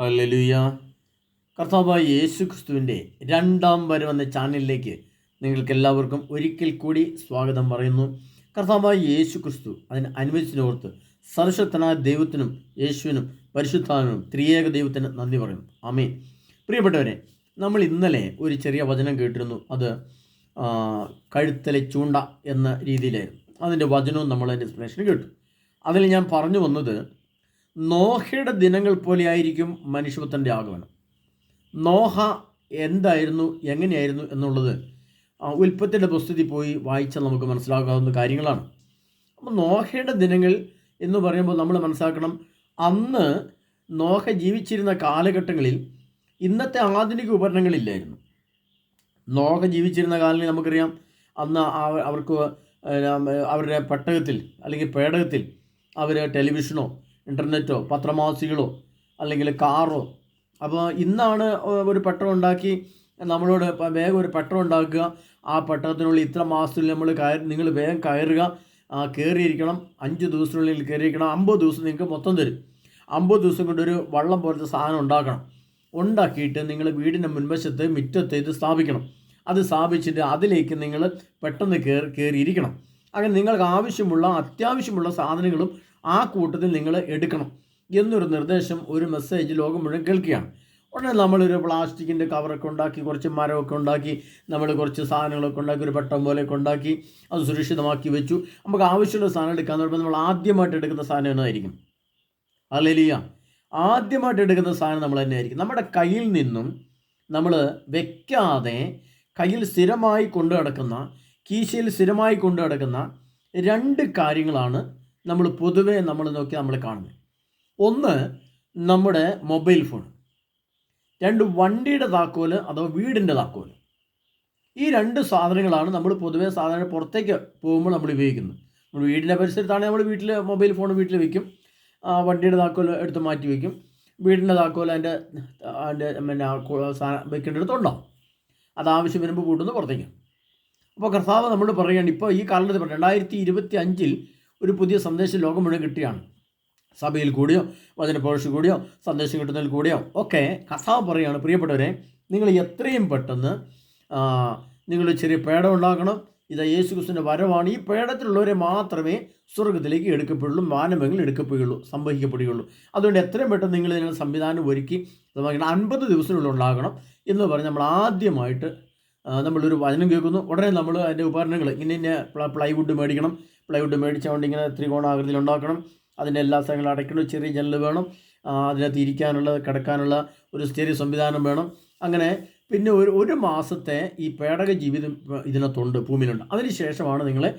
Hallelujah. കർത്താവായ യേശു ക്രിസ്തുവിന്റെ രണ്ടാം വരവെന്ന ചാനലിലേക്ക് നിങ്ങൾക്ക് എല്ലാവർക്കും ഒരിക്കൽ കൂടി സ്വാഗതം പറയുന്നു. കർത്താവായ യേശു ക്രിസ്തു അതിന് അനുവദിച്ചിനോർത്ത് സർശക്തനായ ദൈവത്തിനും യേശുവിനും പരിശുദ്ധാനും ത്രിയേക ദൈവത്തിന് നന്ദി പറയുന്നു. ആമേൻ. പ്രിയപ്പെട്ടവരെ നമ്മൾ ഇന്നലെ ഒരു ചെറിയ വചനം കേട്ടിരുന്നു. അത് കഴുത്തലെ ചൂണ്ട എന്ന രീതിയിലായിരുന്നു. അതിന്റെ വചനവും നമ്മൾ അതിന്റെ എക്സ്പ്ലനേഷൻ കേട്ടു. അതിൽ ഞാൻ പറഞ്ഞു വന്നത് നോഹയുടെ ദിനങ്ങൾ പോലെ ആയിരിക്കും മനുഷ്യപുത്രന്റെ ആഗമനം. നോഹ എന്തായിരുന്നു എങ്ങനെയായിരുന്നു എന്നുള്ളത് ഉൽപ്പത്തിന്റെ പുസ്തകത്തിൽ പോയി വായിച്ചാൽ നമുക്ക് മനസ്സിലാക്കാവുന്ന കാര്യങ്ങളാണ്. അപ്പം നോഹയുടെ ദിനങ്ങൾ എന്ന് പറയുമ്പോൾ നമ്മൾ മനസ്സിലാക്കണം അന്ന് നോഹ ജീവിച്ചിരുന്ന കാലഘട്ടങ്ങളിൽ ഇന്നത്തെ ആധുനിക ഉപകരണങ്ങളില്ലായിരുന്നു. നോഹ ജീവിച്ചിരുന്ന കാലങ്ങളിൽ നമുക്കറിയാം അന്ന് അവർക്ക് അവരുടെ പെട്ടകത്തിൽ അല്ലെങ്കിൽ പേടകത്തിൽ അവർ ടെലിവിഷനോ ഇന്റർനെറ്റോ പത്രമാസികളോ അല്ലെങ്കിൽ കാറോ. അപ്പോൾ ഇന്നാണ് ഒരു പട്ടം ഉണ്ടാക്കി നമ്മളോട് വേഗം ഒരു പട്ടം ഉണ്ടാക്കുക ആ പട്ടണത്തിനുള്ളിൽ ഇത്ര മാസത്തിൽ നമ്മൾ കയറി നിങ്ങൾ വേഗം കയറുക. കയറിയിരിക്കണം അഞ്ച് ദിവസത്തിനുള്ളിൽ കയറിയിരിക്കണം അമ്പത് ദിവസം നിങ്ങൾക്ക് മൊത്തം തരും. അമ്പത് ദിവസം കൊണ്ട് ഒരു വള്ളം പോലത്തെ സാധനം ഉണ്ടാക്കണം. ഉണ്ടാക്കിയിട്ട് നിങ്ങൾ വീടിന്റെ മുൻവശത്ത് മുറ്റത്ത് ഇത് സ്ഥാപിക്കണം. അത് സ്ഥാപിച്ചിട്ട് അതിലേക്ക് നിങ്ങൾ പെട്ടെന്ന് കയറി കയറിയിരിക്കണം അങ്ങനെ നിങ്ങൾക്ക് ആവശ്യമുള്ള അത്യാവശ്യമുള്ള സാധനങ്ങളും ആ കൂട്ടത്തിൽ നിങ്ങൾ എടുക്കണം എന്നൊരു നിർദ്ദേശം ഒരു മെസ്സേജ് ലോകം മുഴുവൻ കേൾക്കുകയാണ്. ഉടനെ നമ്മളൊരു പ്ലാസ്റ്റിക്കിന്റെ കവറൊക്കെ ഉണ്ടാക്കി കുറച്ച് മരമൊക്കെ ഉണ്ടാക്കി നമ്മൾ കുറച്ച് സാധനങ്ങളൊക്കെ ഉണ്ടാക്കി ഒരു പെട്ടം പോലെയൊക്കെ ഉണ്ടാക്കി അത് സുരക്ഷിതമാക്കി വെച്ചു. നമുക്ക് ആവശ്യമുള്ള സാധനം എടുക്കാൻ പറയുമ്പോൾ നമ്മൾ ആദ്യമായിട്ട് എടുക്കുന്ന സാധനം എന്നതായിരിക്കും അല്ലെലിയ ആദ്യമായിട്ട് എടുക്കുന്ന സാധനം നമ്മൾ തന്നെയായിരിക്കും. നമ്മുടെ കയ്യിൽ നിന്നും നമ്മൾ വെക്കാതെ കയ്യിൽ സ്ഥിരമായി കൊണ്ടു നടക്കുന്ന കീശയിൽ സ്ഥിരമായി കൊണ്ടു നടക്കുന്ന രണ്ട് കാര്യങ്ങളാണ് നമ്മൾ പൊതുവേ നമ്മൾ നോക്കി നമ്മൾ കാണുന്നത്. ഒന്ന് നമ്മുടെ മൊബൈൽ ഫോൺ. രണ്ട് വണ്ടിയുടെ താക്കോൽ അഥവാ വീടിന്റെ താക്കോൽ ഈ രണ്ട് സാധനങ്ങളാണ് നമ്മൾ പൊതുവേ സാധാരണ പുറത്തേക്ക് പോകുമ്പോൾ നമ്മൾ ഉപയോഗിക്കുന്നത്. നമ്മൾ വീടിന്റെ പരിസരത്താണെങ്കിൽ നമ്മൾ വീട്ടിൽ മൊബൈൽ ഫോൺ വീട്ടിൽ വെക്കും. വണ്ടിയുടെ താക്കോൽ എടുത്ത് മാറ്റി വെക്കും. വീടിന്റെ താക്കോൽ അതിന്റെ അതിന്റെ പിന്നെ സാ- വെക്കേണ്ടിടത്തുണ്ടാവും അത് ആവശ്യം വരുമ്പോൾ കൂട്ടുന്നു പുറത്തേക്ക്. അപ്പോൾ കർത്താവ് നമ്മൾ പറയുകയാണ് ഇപ്പോൾ ഈ കാലത്ത് രണ്ടായിരത്തി ഇരുപത്തി അഞ്ചിൽ ഒരു പുതിയ സന്ദേശം ലോകം മുഴുവൻ കിട്ടിയാണ്. സഭയിൽ കൂടിയോ വചന പോഷ കൂടിയോ സന്ദേശം കിട്ടുന്നതിൽ കൂടിയോ ഒക്കെ കർത്താവ് പറയുകയാണ്. പ്രിയപ്പെട്ടവരെ നിങ്ങൾ എത്രയും പെട്ടെന്ന് നിങ്ങൾ ചെറിയ പേടം ഉണ്ടാക്കണം. ഇത് യേശു ക്രിസ്തുവിന്റെ വരവാണ്. ഈ പേടത്തിലുള്ളവരെ മാത്രമേ സ്വർഗത്തിലേക്ക് എടുക്കപ്പെടുള്ളൂ മാനമെങ്കിൽ എടുക്കപ്പെടുകയുള്ളൂ സംഭവിക്കപ്പെടുകയുള്ളൂ. അതുകൊണ്ട് എത്രയും പെട്ടെന്ന് നിങ്ങൾ ഇതിനുള്ള സംവിധാനം ഒരുക്കി അൻപത് ദിവസത്തിനുള്ളിൽ ഉണ്ടാകണം എന്ന് പറഞ്ഞ് നമ്മൾ ആദ്യമായിട്ട് നമ്മളൊരു വചനം കേൾക്കുന്നു. ഉടനെ നമ്മൾ അതിന്റെ ഉപകരണങ്ങൾ ഇങ്ങനെ ഇന്ന പ്ലൈവുഡ് മേടിക്കണം. പ്ലൈവുഡ് മേടിച്ചുകൊണ്ട് ഇങ്ങനെ ത്രികോണാകൃതിയിൽ ഉണ്ടാക്കണം അതിന്റെ എല്ലാ സ്ഥലങ്ങളും അടയ്ക്കണം ചെറിയ ജനൽ വേണം. അതിനകത്ത് ഇരിക്കാനുള്ള കിടക്കാനുള്ള ഒരു ചെറിയ സംവിധാനം വേണം. അങ്ങനെ പിന്നെ ഒരു ഒരു മാസത്തെ ഈ പേടക ജീവിതം ഇതിനകത്തുണ്ട് ഭൂമിയിലുണ്ട്. അതിനുശേഷമാണ് നിങ്ങളെ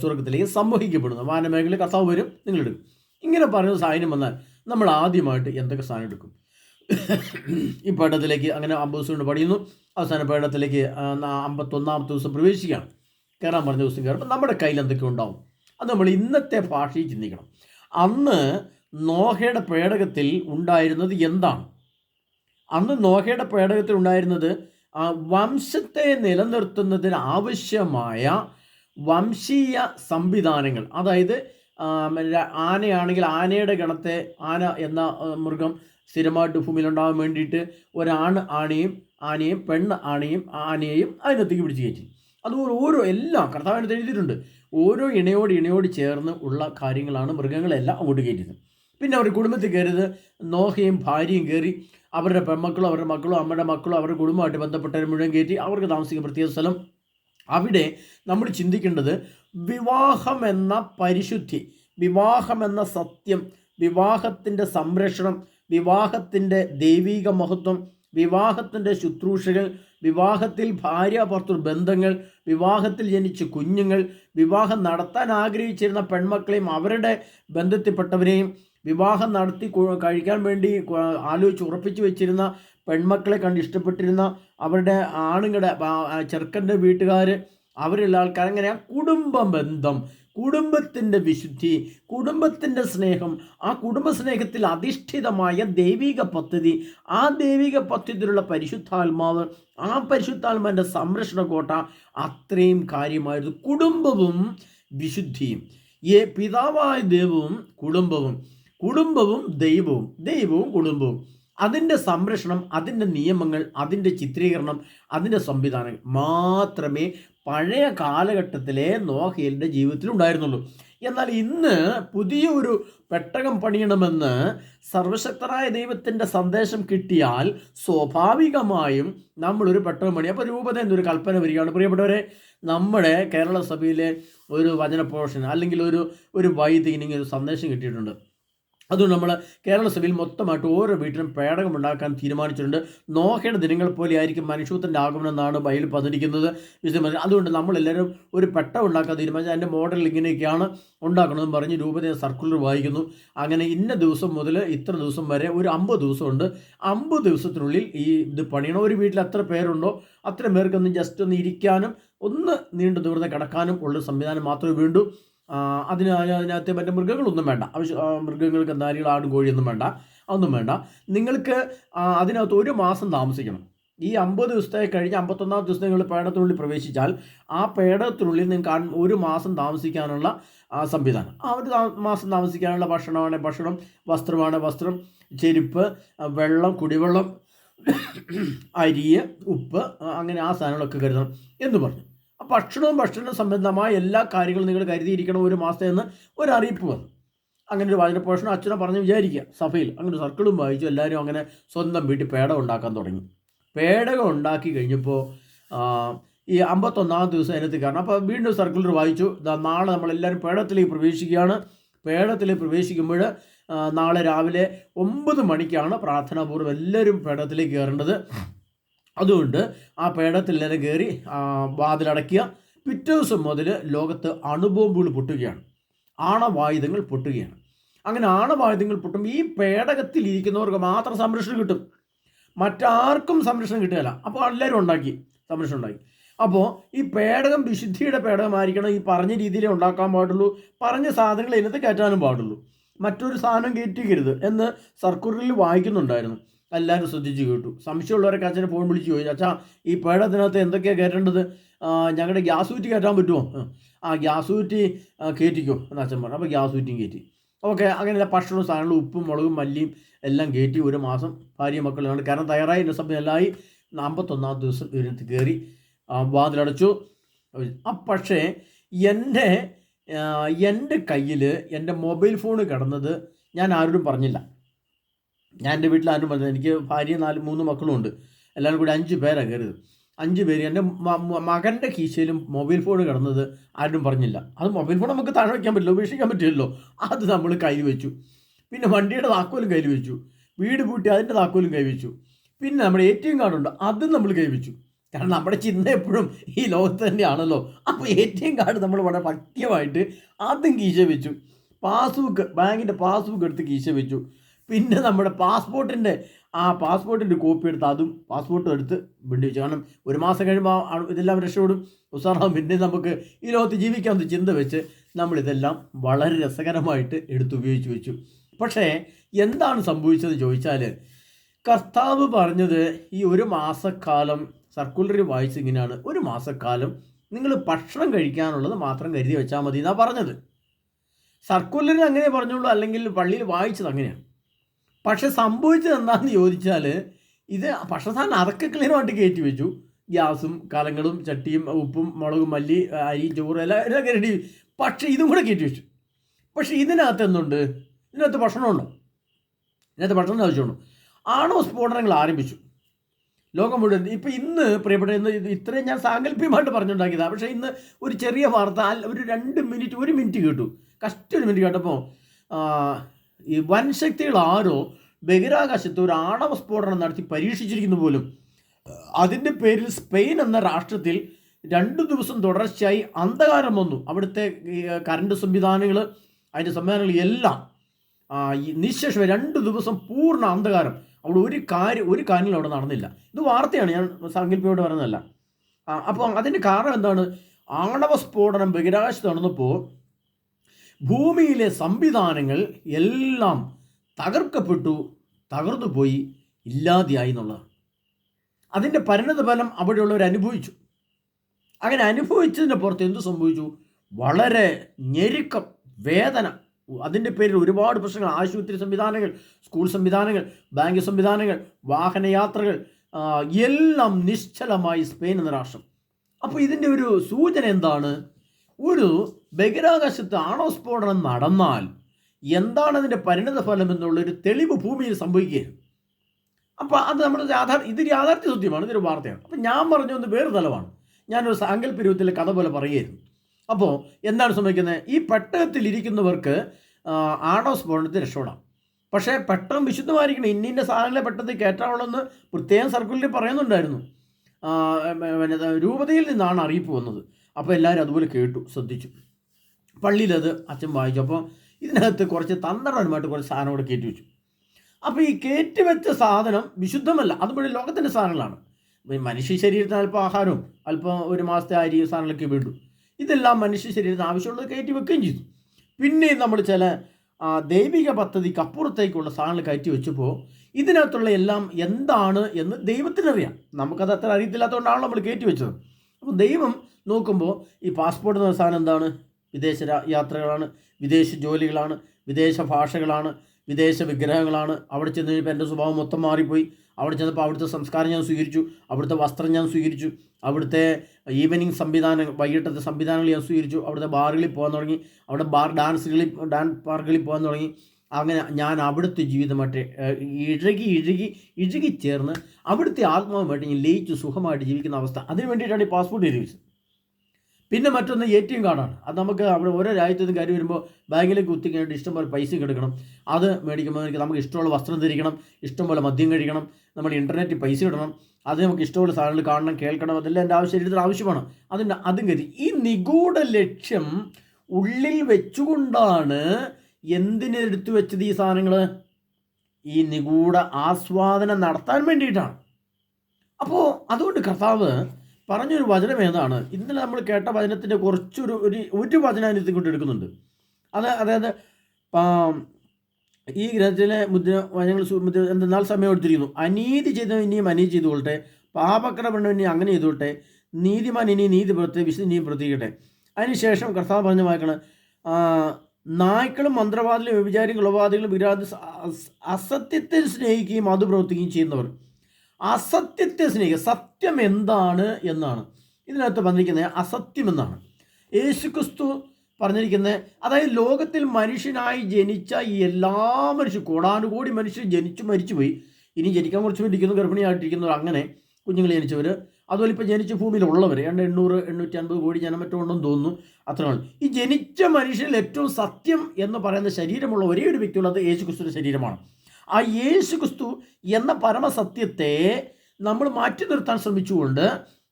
സ്വർഗത്തിലേക്ക് സംവഹിക്കപ്പെടുന്നത്. വാനമേഖലയിൽ കർത്താവ് വരും നിങ്ങളെടുക്കും ഇങ്ങനെ പറയുന്ന സാധനം വന്നാൽ നമ്മൾ ആദ്യമായിട്ട് എന്തൊക്കെ സാധനം എടുക്കും? ഈ പേടത്തിലേക്ക് അങ്ങനെ അമ്പത് ദിവസം കൊണ്ട് പഠിക്കുന്നു അവസാന പേടത്തിലേക്ക് അമ്പത്തൊന്നാമത്തെ ദിവസം പ്രവേശിക്കുകയാണ്. കയറാൻ പറഞ്ഞ ദിവസം കയറുമ്പോൾ നമ്മുടെ കയ്യിൽ എന്തൊക്കെ ഉണ്ടാവും? അത് നമ്മൾ ഇന്നത്തെ ഭാഷയിൽ ചിന്തിക്കണം. അന്ന് നോഹയുടെ പേടകത്തിൽ ഉണ്ടായിരുന്നത് എന്താണ്? അന്ന് നോഹയുടെ പേടകത്തിൽ ഉണ്ടായിരുന്നത് വംശത്തെ നിലനിർത്തുന്നതിന് ആവശ്യമായ വംശീയ സംവിധാനങ്ങൾ. അതായത് ആനയാണെങ്കിൽ ആനയുടെ ഗണത്തെ ആന എന്ന മൃഗം സ്ഥിരമായിട്ട് ഭൂമിയിലുണ്ടാകാൻ വേണ്ടിയിട്ട് ഒരാണ് ആനയും ആനയും പെണ്ണ് ആനയും ആനയെയും അതിനകത്തേക്ക് പിടിച്ച് കയറ്റി. അതുപോലെ ഓരോ എല്ലാം കർത്താവിനകത്ത് എഴുതിയിട്ടുണ്ട്. ഓരോ ഇണയോട് ഇണയോട് ചേർന്ന് ഉള്ള കാര്യങ്ങളാണ് മൃഗങ്ങളെല്ലാം അങ്ങോട്ട് കയറ്റിയത്. പിന്നെ അവർ കുടുംബത്തിൽ കയറിയത് നോഹയും ഭാര്യയും കയറി അവരുടെ പെൺമക്കളും അവരുടെ മക്കളും അമ്മയുടെ മക്കളും അവരുടെ കുടുംബമായിട്ട് ബന്ധപ്പെട്ടവർ മുഴുവൻ കയറ്റി അവർക്ക് താമസിക്കുന്ന പ്രത്യേക സ്ഥലം. അവിടെ നമ്മൾ ചിന്തിക്കേണ്ടത് വിവാഹം എന്ന പരിശുദ്ധി വിവാഹം എന്ന സത്യം വിവാഹത്തിന്റെ സംരക്ഷണം വിവാഹത്തിന്റെ ദൈവീക മഹത്വം വിവാഹത്തിന്റെ ശുശ്രൂഷകൾ വിവാഹത്തിൽ ഭാര്യ ഭർത്തൃ ബന്ധങ്ങൾ വിവാഹത്തിൽ ജനിച്ച കുഞ്ഞുങ്ങൾ വിവാഹം നടത്താൻ ആഗ്രഹിച്ചിരുന്ന പെൺമക്കളെയും അവരുടെ ബന്ധത്തിൽപ്പെട്ടവരെയും വിവാഹം നടത്തി കഴിക്കാൻ വേണ്ടി ആലോചിച്ച് ഉറപ്പിച്ചു വെച്ചിരുന്ന പെൺമക്കളെ കണ്ട് ഇഷ്ടപ്പെട്ടിരുന്ന അവരുടെ ആണുങ്ങളുടെ ചെറുക്കന്റെ വീട്ടുകാർ അവരുള്ള ആൾക്കാർ അങ്ങനെ ആ കുടുംബ ബന്ധം കുടുംബത്തിന്റെ വിശുദ്ധി കുടുംബത്തിന്റെ സ്നേഹം ആ കുടുംബ സ്നേഹത്തിൽ അധിഷ്ഠിതമായ ദൈവിക പദ്ധതി ആ ദൈവിക പദ്ധതിയിലുള്ള പരിശുദ്ധാത്മാവ് ആ പരിശുദ്ധാത്മാവിന്റെ സംരക്ഷണ കോട്ട അത്രയും കാര്യമായിരുന്നു. കുടുംബവും വിശുദ്ധിയും. ഏ പിതാവായ ദൈവവും കുടുംബവും കുടുംബവും ദൈവവും ദൈവവും കുടുംബവും. അതിന്റെ സംരക്ഷണം അതിന്റെ നിയമങ്ങൾ അതിന്റെ ചിത്രീകരണം അതിന്റെ സംവിധാനങ്ങൾ മാത്രമേ പഴയ കാലഘട്ടത്തിലെ നോഹയിലിന്റെ ജീവിതത്തിൽ ഉണ്ടായിരുന്നുള്ളൂ എന്നാൽ ഇന്ന് പുതിയൊരു പെട്ടകം പണിയണമെന്ന് സർവശക്തരായ ദൈവത്തിന്റെ സന്ദേശം കിട്ടിയാൽ സ്വാഭാവികമായും നമ്മളൊരു പെട്ടകം പണി. അപ്പോൾ രൂപത എന്നൊരു കൽപ്പന വരികയാണ്. പ്രിയപ്പെട്ടവരെ നമ്മുടെ കേരള സഭയിലെ ഒരു വചന പോഷൻ അല്ലെങ്കിൽ ഒരു ഒരു വൈദികനിങ്ങനെ ഒരു സന്ദേശം കിട്ടിയിട്ടുണ്ട്. അതുകൊണ്ട് നമ്മൾ കേരള സഭയിൽ മൊത്തമായിട്ട് ഓരോ വീട്ടിലും പേടകം ഉണ്ടാക്കാൻ തീരുമാനിച്ചിട്ടുണ്ട്. നോഹയുടെ ദിനങ്ങൾ പോലെ ആയിരിക്കും മനുഷ്യത്തിന്റെ ആഗമനം എന്നാണ് ബൈബിൾ പതിരിക്കുന്നത് അതുകൊണ്ട് നമ്മളെല്ലാവരും ഒരു പെട്ട ഉണ്ടാക്കാൻ തീരുമാനിച്ചു അതിന്റെ മോഡൽ ഇങ്ങനെയൊക്കെയാണ് ഉണ്ടാക്കണമെന്ന് പറഞ്ഞ് രൂപതയെ സർക്കുലർ വായിക്കുന്നു. അങ്ങനെ ഇന്ന ദിവസം മുതൽ ഇത്ര ദിവസം വരെ ഒരു അമ്പത് ദിവസമുണ്ട്. അമ്പത് ദിവസത്തിനുള്ളിൽ ഈ ഇത് പണിയണം. ഒരു വീട്ടിൽ എത്ര പേരുണ്ടോ? അത്ര പേർക്കൊന്ന് ജസ്റ്റ് ഒന്ന് ഇരിക്കാനും ഒന്ന് നീണ്ടു ദൂരത്തെ കിടക്കാനും ഉള്ള സംവിധാനം മാത്രമേ വേണ്ടൂ. അതിന് അതിനകത്ത് മറ്റേ മൃഗങ്ങളൊന്നും വേണ്ട. ആവശ്യ മൃഗങ്ങൾക്ക് എന്തായാലും ആട് കോഴിയൊന്നും വേണ്ട. അതൊന്നും വേണ്ട. നിങ്ങൾക്ക് അതിനകത്ത് ഒരു മാസം താമസിക്കണം. ഈ അമ്പത് ദിവസത്തെ കഴിഞ്ഞ് അമ്പത്തൊന്നാം ദിവസം നിങ്ങൾ പേടത്തിനുള്ളിൽ പ്രവേശിച്ചാൽ ആ പേടത്തിനുള്ളിൽ നിങ്ങൾക്ക് ഒരു മാസം താമസിക്കാനുള്ള സംവിധാനം. ആ ഒരു മാസം താമസിക്കാനുള്ള ഭക്ഷണമാണ് ഭക്ഷണം. വസ്ത്രമാണ് വസ്ത്രം. ചെരുപ്പ് വെള്ളം കുടിവെള്ളം അരി ഉപ്പ് അങ്ങനെ ആ സാധനങ്ങളൊക്കെ കരുതണം എന്ന് പറഞ്ഞു. ഭക്ഷണവും ഭക്ഷണ സംബന്ധമായ എല്ലാ കാര്യങ്ങളും നിങ്ങൾ കരുതിയിരിക്കണം ഒരു മാസത്തെ എന്ന് ഒരു അറിയിപ്പ് വന്നു. അങ്ങനെ ഒരു വാചന പോഷണം അച്ഛനെ പറഞ്ഞ് വിചാരിക്കുക. സഭയിൽ അങ്ങനെ സർക്കിളും വായിച്ചു എല്ലാവരും അങ്ങനെ സ്വന്തം വീട്ടിൽ പേടകം ഉണ്ടാക്കാൻ തുടങ്ങി. പേടകം ഉണ്ടാക്കി കഴിഞ്ഞപ്പോൾ ഈ അമ്പത്തൊന്നാം ദിവസം അതിനകത്ത് കാരണം അപ്പോൾ വീണ്ടും സർക്കുലർ വായിച്ചു. നാളെ നമ്മളെല്ലാവരും പേടത്തിലേക്ക് പ്രവേശിക്കുകയാണ്. പേടത്തിലേക്ക് പ്രവേശിക്കുമ്പോൾ നാളെ രാവിലെ ഒമ്പത് മണിക്കാണ് പ്രാർത്ഥനാപൂർവം എല്ലാവരും പേടത്തിലേക്ക് കയറേണ്ടത്. അതുകൊണ്ട് ആ പേടത്തിൽ നിന്ന് കയറി വാതിലടക്കുക പിറ്റേ ദിവസം മുതൽ ലോകത്ത് അണുബോംബുകൾ പൊട്ടുകയാണ്. ആണവായുധങ്ങൾ പൊട്ടുകയാണ്. അങ്ങനെ ആണവായുധങ്ങൾ പൊട്ടും ഈ പേടകത്തിൽ ഇരിക്കുന്നവർക്ക് മാത്രം സംരക്ഷണം കിട്ടും. മറ്റാർക്കും സംരക്ഷണം കിട്ടുകയില്ല. അപ്പോൾ എല്ലാവരും ഉണ്ടാക്കി. സംരക്ഷണം ഉണ്ടാക്കി. അപ്പോൾ ഈ പേടകം വിശുദ്ധിയുടെ പേടകമായിരിക്കണം ഈ പറഞ്ഞ രീതിയിലേ ഉണ്ടാക്കാൻ പാടുള്ളൂ. പറഞ്ഞ സാധനങ്ങൾ ഇതിനകത്ത് കയറ്റാനും പാടുള്ളൂ. മറ്റൊരു സാധനം കയറ്റിക്കരുത് എന്ന് സർക്കുലറിൽ വായിക്കുന്നുണ്ടായിരുന്നു. എല്ലാവരും ശ്രദ്ധിച്ച് കേട്ടു. സംശയമുള്ളവരൊക്കെ അച്ഛനെ ഫോൺ വിളിച്ച് ചോദിച്ചു. അച്ഛാ ഈ പേടത്തിനകത്ത് എന്തൊക്കെയാണ് കയറ്റേണ്ടത്? ഞങ്ങളുടെ ഗ്യാസ് ഊറ്റി കയറ്റാൻ പറ്റുമോ ആ, ഗ്യാസ് ഊറ്റി കയറ്റിക്കോ എന്ന് അച്ഛൻ പറഞ്ഞു. അപ്പോൾ ഗ്യാസ് ഊറ്റിയും കയറ്റി ഓക്കെ അങ്ങനെയുള്ള ഭക്ഷണവും സാധനങ്ങളും ഉപ്പും മുളകും മല്ലിയും എല്ലാം കയറ്റി ഒരു മാസം ഭാര്യ മക്കളാണ് കാരണം തയ്യാറായി. സമയം എല്ലായി നാൽപ്പത്തൊന്നാം ദിവസം ഇതിനകത്ത് കയറി വാതിലടച്ചു. ആ പക്ഷേ എന്റെ എന്റെ കയ്യിൽ എന്റെ മൊബൈൽ ഫോൺ കിടന്നത് ഞാൻ ആരോടും പറഞ്ഞില്ല. ഞാൻ എന്റെ വീട്ടിൽ ആരും പറഞ്ഞത് എനിക്ക് ഭാര്യ നാല് മൂന്ന് മക്കളും ഉണ്ട്. എല്ലാവരും കൂടി അഞ്ച് പേരാണ് കയറിയത്. അഞ്ച് പേര് എന്റെ മകന്റെ കീശയിലും മൊബൈൽ ഫോൺ കിടന്നത് ആരും പറഞ്ഞില്ല. അത് മൊബൈൽ ഫോൺ നമുക്ക് താഴെ വയ്ക്കാൻ പറ്റില്ല ഉപേക്ഷിക്കാൻ പറ്റില്ലല്ലോ. അത് നമ്മൾ കയ്യിൽ വെച്ചു. പിന്നെ വണ്ടിയുടെ താക്കോലും കയ്യിൽ വെച്ചു. വീട് പൂട്ടി അതിന്റെ താക്കോലും കൈ വെച്ചു. പിന്നെ നമ്മുടെ എ ടി എം കാർഡുണ്ട് അതും നമ്മൾ കൈ വെച്ചു. കാരണം നമ്മുടെ ചിന്ത എപ്പോഴും ഈ ലോകത്ത് തന്നെയാണല്ലോ. അപ്പോൾ എ ടി എം കാർഡ് നമ്മൾ വളരെ പക്യമായിട്ട് അതും കീശ വെച്ചു. പാസ്ബുക്ക് ബാങ്കിന്റെ പാസ്ബുക്ക് എടുത്ത് കീശ വെച്ചു. പിന്നെ നമ്മുടെ പാസ്പോർട്ടിന്റെ ആ പാസ്പോർട്ടിന്റെ കോപ്പി എടുത്ത് അതും പാസ്പോർട്ടും എടുത്ത് വേണ്ടി വെച്ചു കാരണം ഒരു മാസം കഴിയുമ്പോൾ ഇതെല്ലാം രക്ഷപ്പെടും. ഉസാറാം പിന്നെ നമുക്ക് ഈ ലോകത്ത് ജീവിക്കാമെന്ന് ചിന്ത വെച്ച് നമ്മളിതെല്ലാം വളരെ രസകരമായിട്ട് എടുത്ത് ഉപയോഗിച്ച് വെച്ചു. പക്ഷേ എന്താണ് സംഭവിച്ചത് ചോദിച്ചാൽ കർത്താവ് പറഞ്ഞത് ഈ ഒരു മാസക്കാലം സർക്കുലറി വായിച്ച് ഇങ്ങനെയാണ്. ഒരു മാസക്കാലം നിങ്ങൾ ഭക്ഷണം കഴിക്കാനുള്ളത് മാത്രം കരുതി വെച്ചാൽ മതി എന്നാണ് പറഞ്ഞത്. സർക്കുലറിൽ അങ്ങനെ പറഞ്ഞുള്ളൂ അല്ലെങ്കിൽ പള്ളിയിൽ വായിച്ചത് അങ്ങനെയാണ്. പക്ഷെ സംഭവിച്ചത് എന്താണെന്ന് ചോദിച്ചാൽ ഇത് ഭക്ഷണസാധനം അതൊക്കെ ക്ലീനുമായിട്ട് കയറ്റി വെച്ചു. ഗ്യാസും കലങ്ങളും ചട്ടിയും ഉപ്പും മുളകും മല്ലി അരിയും ചോറും എല്ലാം എല്ലാം കയറ്റി പക്ഷേ ഇതും കൂടെ കയറ്റി വെച്ചു. പക്ഷെ ഇതിനകത്ത് എന്തുണ്ട്? ഇതിനകത്ത് ഭക്ഷണമുണ്ടോ. ഇതിനകത്ത് ഭക്ഷണം ആവശ്യമുണ്ടോ. ആണോ സ്ഫോടനങ്ങൾ ആരംഭിച്ചു? ലോകം മുഴുവൻ. ഇപ്പം ഇന്ന് പ്രിയപ്പെട്ട ഇന്ന് ഇത് ഇത്രയും ഞാൻ സാങ്കല്പികമായിട്ട് പറഞ്ഞുണ്ടാക്കിയതാണ് പക്ഷേ ഇന്ന് ഒരു ചെറിയ വാർത്ത ഒരു രണ്ട് മിനിറ്റ് ഒരു മിനിറ്റ് കേട്ടു. കഷ്ട ഒരു മിനിറ്റ് കേട്ടപ്പോൾ ഈ വൻ ശക്തികൾ ആരോ ബഹിരാകാശത്ത് ഒരു ആണവ സ്ഫോടനം നടത്തി പരീക്ഷിച്ചിരിക്കുന്നു പോലും. അതിന്റെ പേരിൽ സ്പെയിൻ എന്ന രാഷ്ട്രത്തിൽ രണ്ടു ദിവസം തുടർച്ചയായി അന്ധകാരം വന്നു. അവിടുത്തെ കറണ്ട് സംവിധാനങ്ങൾ അതിന്റെ സംവിധാനങ്ങൾ എല്ലാം നിശേഷം രണ്ട് ദിവസം പൂർണ അന്ധകാരം. അവിടെ ഒരു കാര്യം ഒരു കാര്യങ്ങളും അവിടെ നടന്നില്ല. ഇത് വാർത്തയാണ് ഞാൻ സാങ്കല്പികയോട് പറയുന്നതല്ല അപ്പോൾ അതിന്റെ കാരണം എന്താണ്? ആണവ സ്ഫോടനം ബഹിരാകാശത്ത് നടന്നപ്പോൾ ഭൂമിയിലെ സംവിധാനങ്ങൾ എല്ലാം തകർക്കപ്പെട്ടു തകർന്നു പോയി ഇല്ലാതെയായി എന്നുള്ളതാണ്. അതിന്റെ പരിണത ഫലം അവിടെയുള്ളവർ അനുഭവിച്ചു. അങ്ങനെ അനുഭവിച്ചതിന്റെ പുറത്ത് എന്ത് സംഭവിച്ചു? വളരെ ഞെരുക്കം വേദന. അതിന്റെ പേരിൽ ഒരുപാട് പ്രശ്നങ്ങൾ. ആശുപത്രി സംവിധാനങ്ങൾ സ്കൂൾ സംവിധാനങ്ങൾ ബാങ്ക് സംവിധാനങ്ങൾ വാഹനയാത്രകൾ എല്ലാം നിശ്ചലമായി സ്പെയിൻ എന്ന രാഷ്ട്രം. അപ്പോൾ ഇതിന്റെ ഒരു സൂചന എന്താണ്? ഒരു ബഹിരാകാശത്ത് ആണോസ്ഫോടനം നടന്നാൽ എന്താണ് അതിന്റെ പരിണത ഫലം എന്നുള്ളൊരു തെളിവ് ഭൂമിയിൽ സംഭവിക്കുകയാണ്. അപ്പോൾ അത് നമ്മുടെ യാഥാർ ഇത് യാഥാർത്ഥ്യ സത്യമാണ് ഇതൊരു വാർത്തയാണ്. അപ്പോൾ ഞാൻ പറഞ്ഞ ഒന്ന് വേറെ തലമാണ് ഞാനൊരു സാങ്കല്പ രൂപത്തിലെ കഥ പോലെ പറയുമായിരുന്നു അപ്പോൾ എന്താണ് സംഭവിക്കുന്നത് ഈ പെട്ടകത്തിലിരിക്കുന്നവർക്ക് ആണോ സ്ഫോടനത്തിൽ രക്ഷപ്പെടാം. പക്ഷേ പെട്ടകം വിശുദ്ധമായിരിക്കണം ഇന്നിന്റെ സാധനങ്ങളെ സാധനങ്ങളെ പെട്ടത്തിൽ കയറ്റാവുള്ളെന്ന് പ്രത്യേകം സർക്കുലറിൽ പറയുന്നുണ്ടായിരുന്നു. രൂപതയിൽ നിന്നാണ് അറിയിപ്പ് വന്നത്. അപ്പോൾ എല്ലാവരും അതുപോലെ കേട്ടു ശ്രദ്ധിച്ചു. പള്ളിയിലത് അച്ഛൻ വായിച്ചു. അപ്പോൾ ഇതിനകത്ത് കുറച്ച് തന്ത്രപരമായിട്ട് കുറച്ച് സാധനം കൂടെ കയറ്റി വെച്ചു. അപ്പോൾ ഈ കയറ്റി വെച്ച സാധനം വിശുദ്ധമല്ല അതുപോലെ ലോകത്തിന്റെ സാധനങ്ങളാണ്. മനുഷ്യ ശരീരത്തിന് അല്പം ആഹാരവും അല്പം ഒരു മാസത്തെ അരിയും സാധനങ്ങളൊക്കെ വീണ്ടു. ഇതെല്ലാം മനുഷ്യ ശരീരത്തിന് ആവശ്യമുള്ളത് കയറ്റി വെക്കുകയും ചെയ്തു. പിന്നെയും നമ്മൾ ചില ദൈവിക പദ്ധതിക്ക് അപ്പുറത്തേക്കുള്ള സാധനങ്ങൾ കയറ്റി വെച്ചപ്പോൾ ഇതിനകത്തുള്ള എല്ലാം എന്താണ് എന്ന് ദൈവത്തിനറിയാം. നമുക്കത് അത്ര അറിയത്തില്ലാത്തതുകൊണ്ടാണല്ലോ നമ്മൾ കയറ്റി വെച്ചത്. അപ്പോൾ ദൈവം നോക്കുമ്പോൾ ഈ പാസ്പോർട്ട് എന്ന സാധനം എന്താണ്? വിദേശ യാത്രകളാണ് വിദേശ ജോലികളാണ് വിദേശ ഭാഷകളാണ് വിദേശ വിഗ്രഹങ്ങളാണ്. അവിടെ ചെന്ന് കഴിഞ്ഞപ്പോൾ എന്റെ സ്വഭാവം മൊത്തം മാറിപ്പോയി. അവിടെ ചെന്നപ്പോൾ അവിടുത്തെ സംസ്കാരം ഞാൻ സ്വീകരിച്ചു അവിടുത്തെ വസ്ത്രം ഞാൻ സ്വീകരിച്ചു അവിടുത്തെ ഈവനിങ് സംവിധാനം വൈകിട്ടത്തെ സംവിധാനങ്ങൾ ഞാൻ സ്വീകരിച്ചു അവിടുത്തെ ബാറുകളിൽ പോകാൻ തുടങ്ങി അവിടെ ബാർ ഡാൻസുകളിൽ ഡാൻസ് പാർക്കുകളിൽ പോകാൻ തുടങ്ങി. അങ്ങനെ ഞാൻ അവിടുത്തെ ജീവിതമായിട്ട് ഇഴകി ഇഴകി ഇഴുകി ചേർന്ന് അവിടുത്തെ ആത്മാവുമായിട്ട് ഞാൻ ലയിച്ച് സുഖമായിട്ട് ജീവിക്കുന്ന അവസ്ഥ. അതിന് വേണ്ടിയിട്ടാണ് ഈ പാസ്പോർട്ട് വെച്ചത് പിന്നെ മറ്റൊന്ന് എ ടി എം കാർഡാണ് അത് നമുക്ക് അവിടെ ഓരോ രാജ്യത്തു നിന്ന് കാര്യം വരുമ്പോൾ ബാങ്കിലേക്ക് കുത്തിക്കാനായിട്ട് ഇഷ്ടംപോലെ പൈസ എടുക്കണം. അത് മേടിക്കുമ്പോൾ എനിക്ക് നമുക്ക് ഇഷ്ടമുള്ള വസ്ത്രം ധരിക്കണം ഇഷ്ടംപോലെ മദ്യം കഴിക്കണം നമ്മൾ ഇന്റർനെറ്റിൽ പൈസ ഇടണം അത് നമുക്ക് ഇഷ്ടമുള്ള സാധനങ്ങൾ കാണണം കേൾക്കണം അതെല്ലാം എന്റെ ആവശ്യം ശരീരത്തിൽ ആവശ്യമാണ്. അതിന്റെ അതും കരുതി. ഈ നിഗൂഢ ലക്ഷ്യം ഉള്ളിൽ വെച്ചുകൊണ്ടാണ് എന്തിനെടുത്തു വെച്ചത് ഈ സാധനങ്ങൾ ഈ നിഗൂഢ ആസ്വാദനം നടത്താൻ വേണ്ടിയിട്ടാണ്. അപ്പോൾ അതുകൊണ്ട് കർത്താവ് പറഞ്ഞൊരു വചനം ഏതാണ്? ഇന്നലെ നമ്മൾ കേട്ട വചനത്തിന്റെ കുറച്ചൊരു ഒരു ഒരു വചനം അതിനകത്ത് കൊണ്ട് എടുക്കുന്നുണ്ട്. അത് അതായത് ഈ ഗ്രന്ഥത്തിലെ മുദ്ര വചനങ്ങൾ എന്തെന്നാൽ സമയം എടുത്തിരിക്കുന്നു. അനീതി ചെയ്ത ഇനിയും അനീതി ചെയ്തുകൊള്ളട്ടെ. പാപക്രമണം ഇനി അങ്ങനെ ചെയ്തുകൊള്ളട്ടെ. നീതിമാൻ ഇനി നീതി പ്രവർത്തി വിശുദ്ധ ഇനിയും പ്രവർത്തിക്കട്ടെ. അതിനുശേഷം കർത്താവ് പറഞ്ഞു വായിക്കണം നായ്ക്കളും മന്ത്രവാദികളും വ്യഭിചാരികളും കുളവാദികളും വിരാതി അസത്യത്തെ സ്നേഹിക്കുകയും അത് പ്രവർത്തിക്കുകയും ചെയ്യുന്നവർ. അസത്യത്തെ സ്നേഹിക്കുക. സത്യം എന്താണ് എന്നാണ്. ഇതിനകത്ത് പറഞ്ഞിരിക്കുന്നത് അസത്യം എന്നാണ്. യേശുക്രിസ്തു പറഞ്ഞിരിക്കുന്നത് അതായത് ലോകത്തിൽ മനുഷ്യനായി ജനിച്ച എല്ലാ മനുഷ്യരും കോടാനുകോടി മനുഷ്യർ ജനിച്ചു മരിച്ചുപോയി. ഇനി ജനിക്കാൻ കുറച്ച് ഇരിക്കുന്നു ഗർഭിണിയായിട്ടിരിക്കുന്നവർ അങ്ങനെ കുഞ്ഞുങ്ങൾ ജനിച്ചവർ അതുപോലെ ഇപ്പോൾ ജനിച്ച ഭൂമിയിലുള്ളവർ രണ്ട് എണ്ണൂറ് എണ്ണൂറ്റി അൻപത് കോടി ജനം മറ്റോ ഉണ്ടെന്ന് തോന്നുന്നു അത്രയാണ് ഈ ജനിച്ച മനുഷ്യരിൽ ഏറ്റവും സത്യം എന്ന് പറയുന്ന ശരീരമുള്ള ഒരേ ഒരു വ്യക്തിയുള്ളത് യേശു ക്രിസ്തുവിന്റെ ശരീരമാണ്. ആ യേശു ക്രിസ്തു എന്ന പരമസത്യത്തെ നമ്മൾ മാറ്റി നിർത്താൻ ശ്രമിച്ചുകൊണ്ട്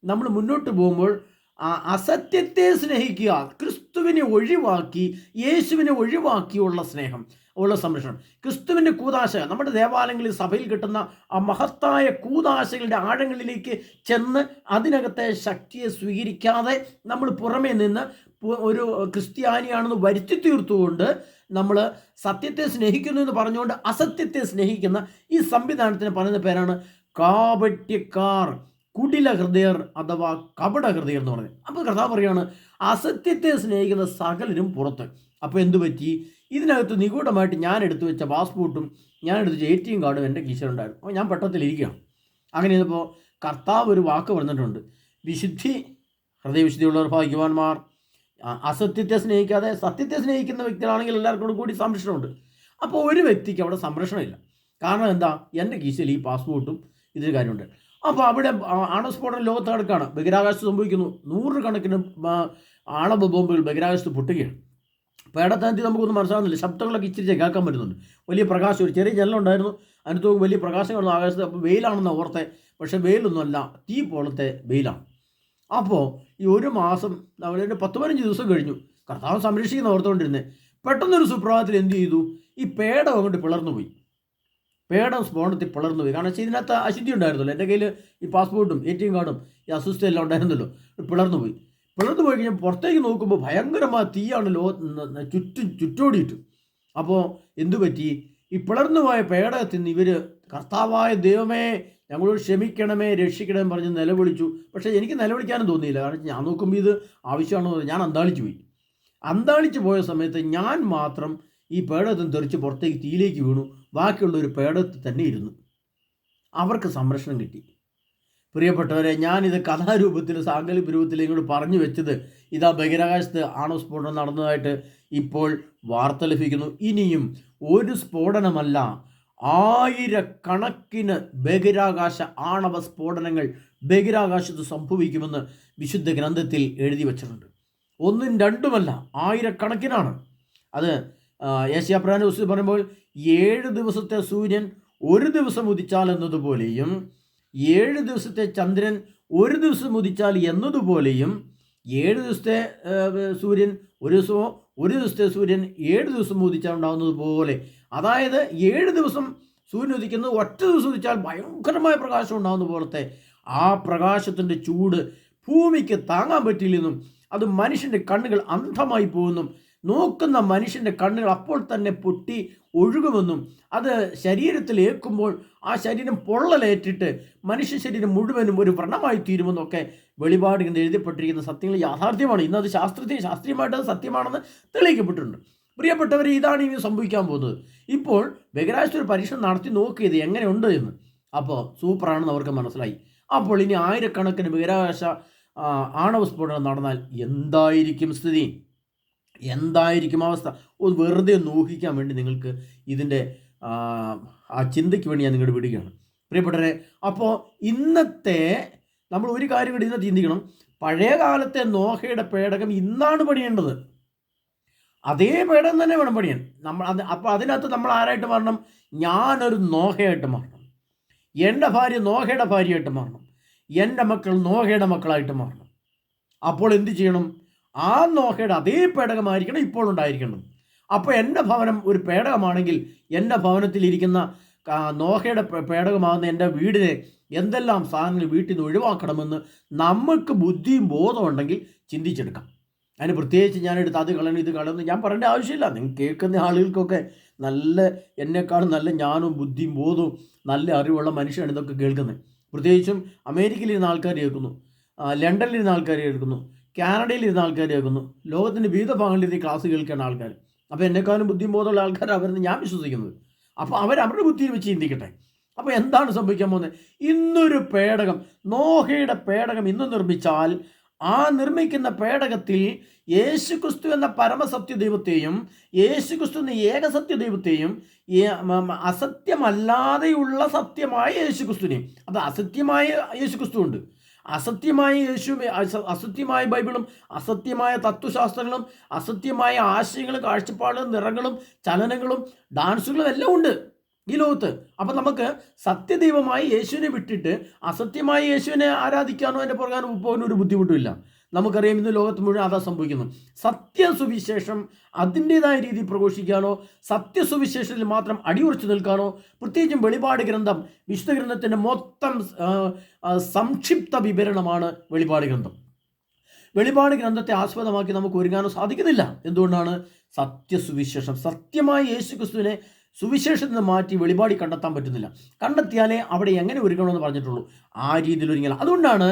നമ്മൾ മുന്നോട്ട് പോകുമ്പോൾ ആ അസത്യത്തെ സ്നേഹിക്കുക ക്രിസ്തുവിനെ ഒഴിവാക്കി യേശുവിനെ ഒഴിവാക്കിയുള്ള സ്നേഹം. ഉള്ള സംരക്ഷണം. ക്രിസ്തുവിന്റെ കൂതാശ നമ്മുടെ ദേവാലയങ്ങളിൽ സഭയിൽ കിട്ടുന്ന ആ മഹത്തായ കൂതാശകളുടെ ആഴങ്ങളിലേക്ക് ചെന്ന് അതിനകത്തെ ശക്തിയെ സ്വീകരിക്കാതെ നമ്മൾ പുറമേ നിന്ന് ഒരു ക്രിസ്ത്യാനിയാണെന്ന് വരുത്തി തീർത്തുകൊണ്ട് നമ്മൾ സത്യത്തെ സ്നേഹിക്കുന്നു എന്ന് പറഞ്ഞുകൊണ്ട് അസത്യത്തെ സ്നേഹിക്കുന്ന ഈ സംവിധാനത്തിന് പറയുന്ന പേരാണ് കാപട്യക്കാർ കുടില ഹൃദയർ അഥവാ കപട ഹൃദയർ എന്ന് പറയുന്നത്. അപ്പോൾ കഥാ പറയുകയാണ് അസത്യത്തെ സ്നേഹിക്കുന്ന സകലരും പുറത്ത്. അപ്പോൾ എന്തു പറ്റി ഇതിനകത്ത് നിഗൂഢമായിട്ട് ഞാൻ എടുത്തു വെച്ച പാസ്പോർട്ടും ഞാൻ എടുത്തു വെച്ച എ ടി എം കാർഡും എന്റെ കീശയിലുണ്ടായിരുന്നു. അപ്പോൾ ഞാൻ പട്ടത്തിലിരിക്കുകയാണ്. അങ്ങനെ ഇതിപ്പോൾ കർത്താവ് ഒരു വാക്ക് പറഞ്ഞിട്ടുണ്ട്. വിശുദ്ധി ഹൃദയവിശുദ്ധിയുള്ളവർ ഭാഗ്യവാന്മാർ. അസത്യത്തെ സ്നേഹിക്കാതെ സത്യത്തെ സ്നേഹിക്കുന്ന വ്യക്തികളാണെങ്കിൽ എല്ലാവർക്കും കൂടി സംരക്ഷണമുണ്ട്. അപ്പോൾ ഒരു വ്യക്തിക്ക് അവിടെ സംരക്ഷണമില്ല. കാരണം എന്താ? എന്റെ കീശയിൽ ഈ പാസ്പോർട്ടും ഇതിന് കാര്യമുണ്ട്. അപ്പോൾ അവിടെ ആണസ്ഫോടനം ലോകത്ത് കിടക്കുകയാണ് ബഹിരാകാശത്ത് സംഭവിക്കുന്നു. നൂറുകണക്കിന് ആണവ ബോംബുകൾ ബഹിരാകാശത്ത് പൊട്ടുകയാണ്. പേടത്താനത്തിൽ നമുക്കൊന്നും മനസ്സിലാകുന്നില്ല ശബ്ദങ്ങളൊക്കെ ഇച്ചിരി കേൾക്കാൻ പറ്റുന്നുണ്ട്. വലിയ പ്രകാശം ഒരു ചെറിയ ജനലുണ്ടായിരുന്നു അതിനകത്ത് വലിയ പ്രകാശം കിടന്നു ആകാശത്ത് അപ്പോൾ വെയിലാണെന്ന് ഓർത്തെ. പക്ഷേ വെയിലൊന്നുമല്ല തീ പോലത്തെ വെയിലാണ്. അപ്പോൾ ഈ ഒരു മാസം അവിടെ പത്ത് പതിനഞ്ച് ദിവസം കഴിഞ്ഞു. കർത്താവ് സംരക്ഷിക്കുന്ന ഓർത്തുകൊണ്ടിരുന്നത് പെട്ടെന്നൊരു സുപ്രഭാതത്തിൽ എന്ത് ചെയ്തു? ഈ പേടം അങ്ങോട്ട് പിളർന്നു പോയി. പേടം സ്ഫോടനത്തിൽ പിളർന്നു പോയി. കാരണം ഇതിനകത്ത് അശുദ്ധി ഉണ്ടായിരുന്നല്ലോ. എന്റെ കയ്യിൽ ഈ പാസ്പോർട്ടും എ ടി എം കാർഡും ഈ അസ്വസ്ഥയെല്ലാം ഉണ്ടായിരുന്നല്ലോ. പിളർന്നു പോയി. പിളർന്നു പോയി കഴിഞ്ഞാൽ പുറത്തേക്ക് നോക്കുമ്പോൾ ഭയങ്കരമായ തീയാണ് ലോ ചുറ്റും ചുറ്റോടിയിട്ട്. അപ്പോൾ എന്തു പറ്റി? ഈ പിളർന്നു പോയ പേടകത്തിൽ നിന്ന് ഇവർ കർത്താവായ ദൈവമേ ഞങ്ങളോട് ക്ഷമിക്കണമേ രക്ഷിക്കണമെന്ന് പറഞ്ഞ് നിലവിളിച്ചു. പക്ഷേ എനിക്ക് നിലവിളിക്കാനും തോന്നിയില്ല. കാരണം ഞാൻ നോക്കുമ്പോൾ ഇത് ആവശ്യമാണെന്ന് ഞാൻ അന്താളിച്ചു പോയി. അന്താളിച്ചു പോയ സമയത്ത് ഞാൻ മാത്രം ഈ പേടകത്തിന് തെറിച്ച് പുറത്തേക്ക് തീയിലേക്ക് വീണു. ബാക്കിയുള്ള ഒരു പേടകത്തിൽ തന്നെ ഇരുന്നു. അവർക്ക് സംരക്ഷണം കിട്ടി. പ്രിയപ്പെട്ടവരെ ഞാനിത് കഥാരൂപത്തിൽ സാങ്കല്പിക രൂപത്തിൽ ഇങ്ങോട്ട് പറഞ്ഞു വെച്ചത് ഇതാ ബഹിരാകാശത്ത് ആണോ സ്ഫോടനം നടന്നതായിട്ട് ഇപ്പോൾ വാർത്ത ലഭിക്കുന്നു. ഇനിയും ഒരു സ്ഫോടനമല്ല ആയിരക്കണക്കിന് ബഹിരാകാശ ആണവ സ്ഫോടനങ്ങൾ ബഹിരാകാശത്ത് സംഭവിക്കുമെന്ന് വിശുദ്ധ ഗ്രന്ഥത്തിൽ എഴുതി വച്ചിട്ടുണ്ട്. ഒന്നും രണ്ടുമല്ല ആയിരക്കണക്കിനാണ്. അത് ഏഷ്യാപ്രാൻ ദിവസം പറയുമ്പോൾ ഏഴ് ദിവസത്തെ സൂര്യൻ ഒരു ദിവസം ഉദിച്ചാൽ എന്നതുപോലെയും ഏഴ് ദിവസത്തെ ചന്ദ്രൻ ഒരു ദിവസം ഉദിച്ചാൽ എന്നതുപോലെയും ഏഴ് ദിവസത്തെ സൂര്യൻ ഒരു ദിവസമോ ഒരു ദിവസത്തെ സൂര്യൻ ഏഴ് ദിവസം ഉദിച്ചാൽ ഉണ്ടാകുന്നത് പോലെ. അതായത് ഏഴ് ദിവസം സൂര്യൻ ഉദിക്കുന്നത് ഒറ്റ ദിവസം ഉദിച്ചാൽ ഭയങ്കരമായ പ്രകാശം ഉണ്ടാകുന്ന പോലത്തെ ആ പ്രകാശത്തിന്റെ ചൂട് ഭൂമിക്ക് താങ്ങാൻ പറ്റില്ലെന്നും അത് മനുഷ്യന്റെ കണ്ണുകൾ അന്ധമായി പോകുമെന്നും നോക്കുന്ന മനുഷ്യന്റെ കണ്ണുകൾ അപ്പോൾ തന്നെ പൊട്ടി ഒഴുകുമെന്നും അത് ശരീരത്തിൽ ഏൽക്കുമ്പോൾ ആ ശരീരം പൊള്ളലേറ്റിട്ട് മനുഷ്യ ശരീരം മുഴുവനും ഒരു വ്രണമായി തീരുമെന്നൊക്കെ വെളിപാട് ഇങ്ങനെ എഴുതിപ്പെട്ടിരിക്കുന്ന സത്യങ്ങൾ യാഥാർത്ഥ്യമാണ്. ഇന്നത് അത് ശാസ്ത്രീയമായിട്ട് അത് സത്യമാണെന്ന് തെളിയിക്കപ്പെട്ടിട്ടുണ്ട്. പ്രിയപ്പെട്ടവർ ഇതാണ് ഇനി സംഭവിക്കാൻ പോകുന്നത്. ഇപ്പോൾ ബഹിരാഴ്ച ഒരു പരീക്ഷണം നടത്തി നോക്കിയത് എങ്ങനെയുണ്ട് എന്ന്. അപ്പോൾ സൂപ്പറാണെന്ന് അവർക്ക് മനസ്സിലായി. അപ്പോൾ ഇനി ആയിരക്കണക്കിന് ബഹിരാകാശ ആണവ സ്ഫോടനം നടന്നാൽ എന്തായിരിക്കും സ്ഥിതി? എന്തായിരിക്കും അവസ്ഥ? ഒന്ന് വെറുതെ ഒന്ന് ഊഹിക്കാൻ വേണ്ടി നിങ്ങൾക്ക് ഇതിന്റെ ആ, ചിന്തയ്ക്ക് വേണ്ടി ഞാൻ നിങ്ങളുടെ വിടുകയാണ്. പ്രിയപ്പെട്ടവരെ അപ്പോൾ ഇന്നത്തെ നമ്മൾ ഒരു കാര്യം കൂടി ഇന്ന് ചിന്തിക്കണം. പഴയ കാലത്തെ നോഹയുടെ പേടകം ഇന്നാണ് പണിയേണ്ടത്. അതേ പേടകം തന്നെ വേണം പണിയാൻ. നമ്മൾ അത് അപ്പോൾ അതിനകത്ത് നമ്മൾ ആരായിട്ട് മാറണം? ഞാനൊരു നോഹയായിട്ട് മാറണം. എന്റെ ഭാര്യ നോഹയുടെ ഭാര്യയായിട്ട് മാറണം. എന്റെ മക്കൾ നോഹയുടെ മക്കളായിട്ട് മാറണം. അപ്പോൾ എന്ത് ചെയ്യണം? ആ നോഹയുടെ അതേ പേടകമായിരിക്കണം ഇപ്പോൾ ഉണ്ടായിരിക്കണം അപ്പോൾ എന്റെ ഭവനം ഒരു പേടകമാണെങ്കിൽ എന്റെ ഭവനത്തിലിരിക്കുന്ന നോഹയുടെ പേടകമാകുന്ന എന്റെ വീടിനെ എന്തെല്ലാം സാധനങ്ങൾ വീട്ടിൽ നിന്ന് ഒഴിവാക്കണമെന്ന് നമുക്ക് ബുദ്ധിയും ബോധവും ഉണ്ടെങ്കിൽ ചിന്തിച്ചെടുക്കാം. അതിന് പ്രത്യേകിച്ച് ഞാനെടുത്ത് അത് കളയണം ഇത് കളയണം ഞാൻ പറയേണ്ട ആവശ്യമില്ല. നിങ്ങൾ കേൾക്കുന്ന ആളുകൾക്കൊക്കെ നല്ല എന്നെക്കാളും നല്ല ഞാനും ബുദ്ധിയും ബോധവും നല്ല അറിവുള്ള മനുഷ്യനാണ് ഇതൊക്കെ കേൾക്കുന്നത്. പ്രത്യേകിച്ചും അമേരിക്കയിലിരുന്ന ആൾക്കാർ കേൾക്കുന്നു. ലണ്ടനിലിരുന്ന ആൾക്കാർ കേൾക്കുന്നു. കാനഡയിലിരുന്ന ആൾക്കാർ കേൾക്കുന്നു ലോകത്തിന്റെ വിവിധ ഭാഗങ്ങളിൽ ഇരുന്ന് ക്ലാസ് കേൾക്കുന്ന ആൾക്കാർ അപ്പോൾ എന്നെക്കാളും ബുദ്ധിമുട്ടുള്ള ആൾക്കാർ അവരെന്ന് ഞാൻ വിശ്വസിക്കുന്നത്. അപ്പോൾ അവർ അവരുടെ ബുദ്ധിയിൽ വെച്ച് ചിന്തിക്കട്ടെ. അപ്പോൾ എന്താണ് സംഭവിക്കാൻ പോകുന്നത്? ഇന്നൊരു പേടകം നോഹയുടെ പേടകം ഇന്ന് നിർമ്മിച്ചാൽ ആ നിർമ്മിക്കുന്ന പേടകത്തിൽ യേശുക്രിസ്തു എന്ന പരമസത്യ ദൈവത്തെയും യേശുക്രിസ്തു എന്ന ഏകസത്യ ദൈവത്തെയും അസത്യമല്ലാതെയുള്ള സത്യമായ യേശുക്രിസ്തുവിനെയും. അത് അസത്യമായ യേശുക്രിസ്തു ഉണ്ട് അസത്യമായ യേശു അസത്യമായ ബൈബിളും അസത്യമായ തത്വശാസ്ത്രങ്ങളും അസത്യമായ ആശയങ്ങളും കാഴ്ചപ്പാടുകളും നിറങ്ങളും ചലനങ്ങളും ഡാൻസുകളും എല്ലാം ഉണ്ട് ഈ ലോകത്ത്. അപ്പം നമുക്ക് സത്യദൈവമായി യേശുവിനെ വിട്ടിട്ട് അസത്യമായ യേശുവിനെ ആരാധിക്കാനോ അതിന്റെ പുറകാനോ പോകാനോ ഒരു ബുദ്ധിമുട്ടുമില്ല നമുക്കറിയാം ഇന്ന് ലോകത്ത് മുഴുവൻ അതാ സംഭവിക്കുന്നു. സത്യസുവിശേഷം അതിന്റെതായ രീതിയിൽ പ്രഘോഷിക്കാനോ സത്യസുവിശേഷത്തിൽ മാത്രം അടിയുറച്ചു നിൽക്കാനോ പ്രത്യേകിച്ചും വെളിപാട് ഗ്രന്ഥം വിശുദ്ധ ഗ്രന്ഥത്തിന്റെ മൊത്തം സംക്ഷിപ്ത വിവരണമാണ് വെളിപാട് ഗ്രന്ഥം. വെളിപാട് ഗ്രന്ഥത്തെ ആസ്പദമാക്കി നമുക്ക് ഒരുങ്ങാനോ സാധിക്കുന്നില്ല. എന്തുകൊണ്ടാണ്? സത്യസുവിശേഷം. സത്യമായ യേശു ക്രിസ്തുവിനെ സുവിശേഷത്തിൽ നിന്ന് മാറ്റി വെളിപാടി കണ്ടെത്താൻ പറ്റുന്നില്ല. കണ്ടെത്തിയാലേ അവിടെ എങ്ങനെ ഒരുക്കണമെന്ന് പറഞ്ഞിട്ടുള്ളൂ. ആ രീതിയിൽ ഒരുങ്ങില്ല അതുകൊണ്ടാണ്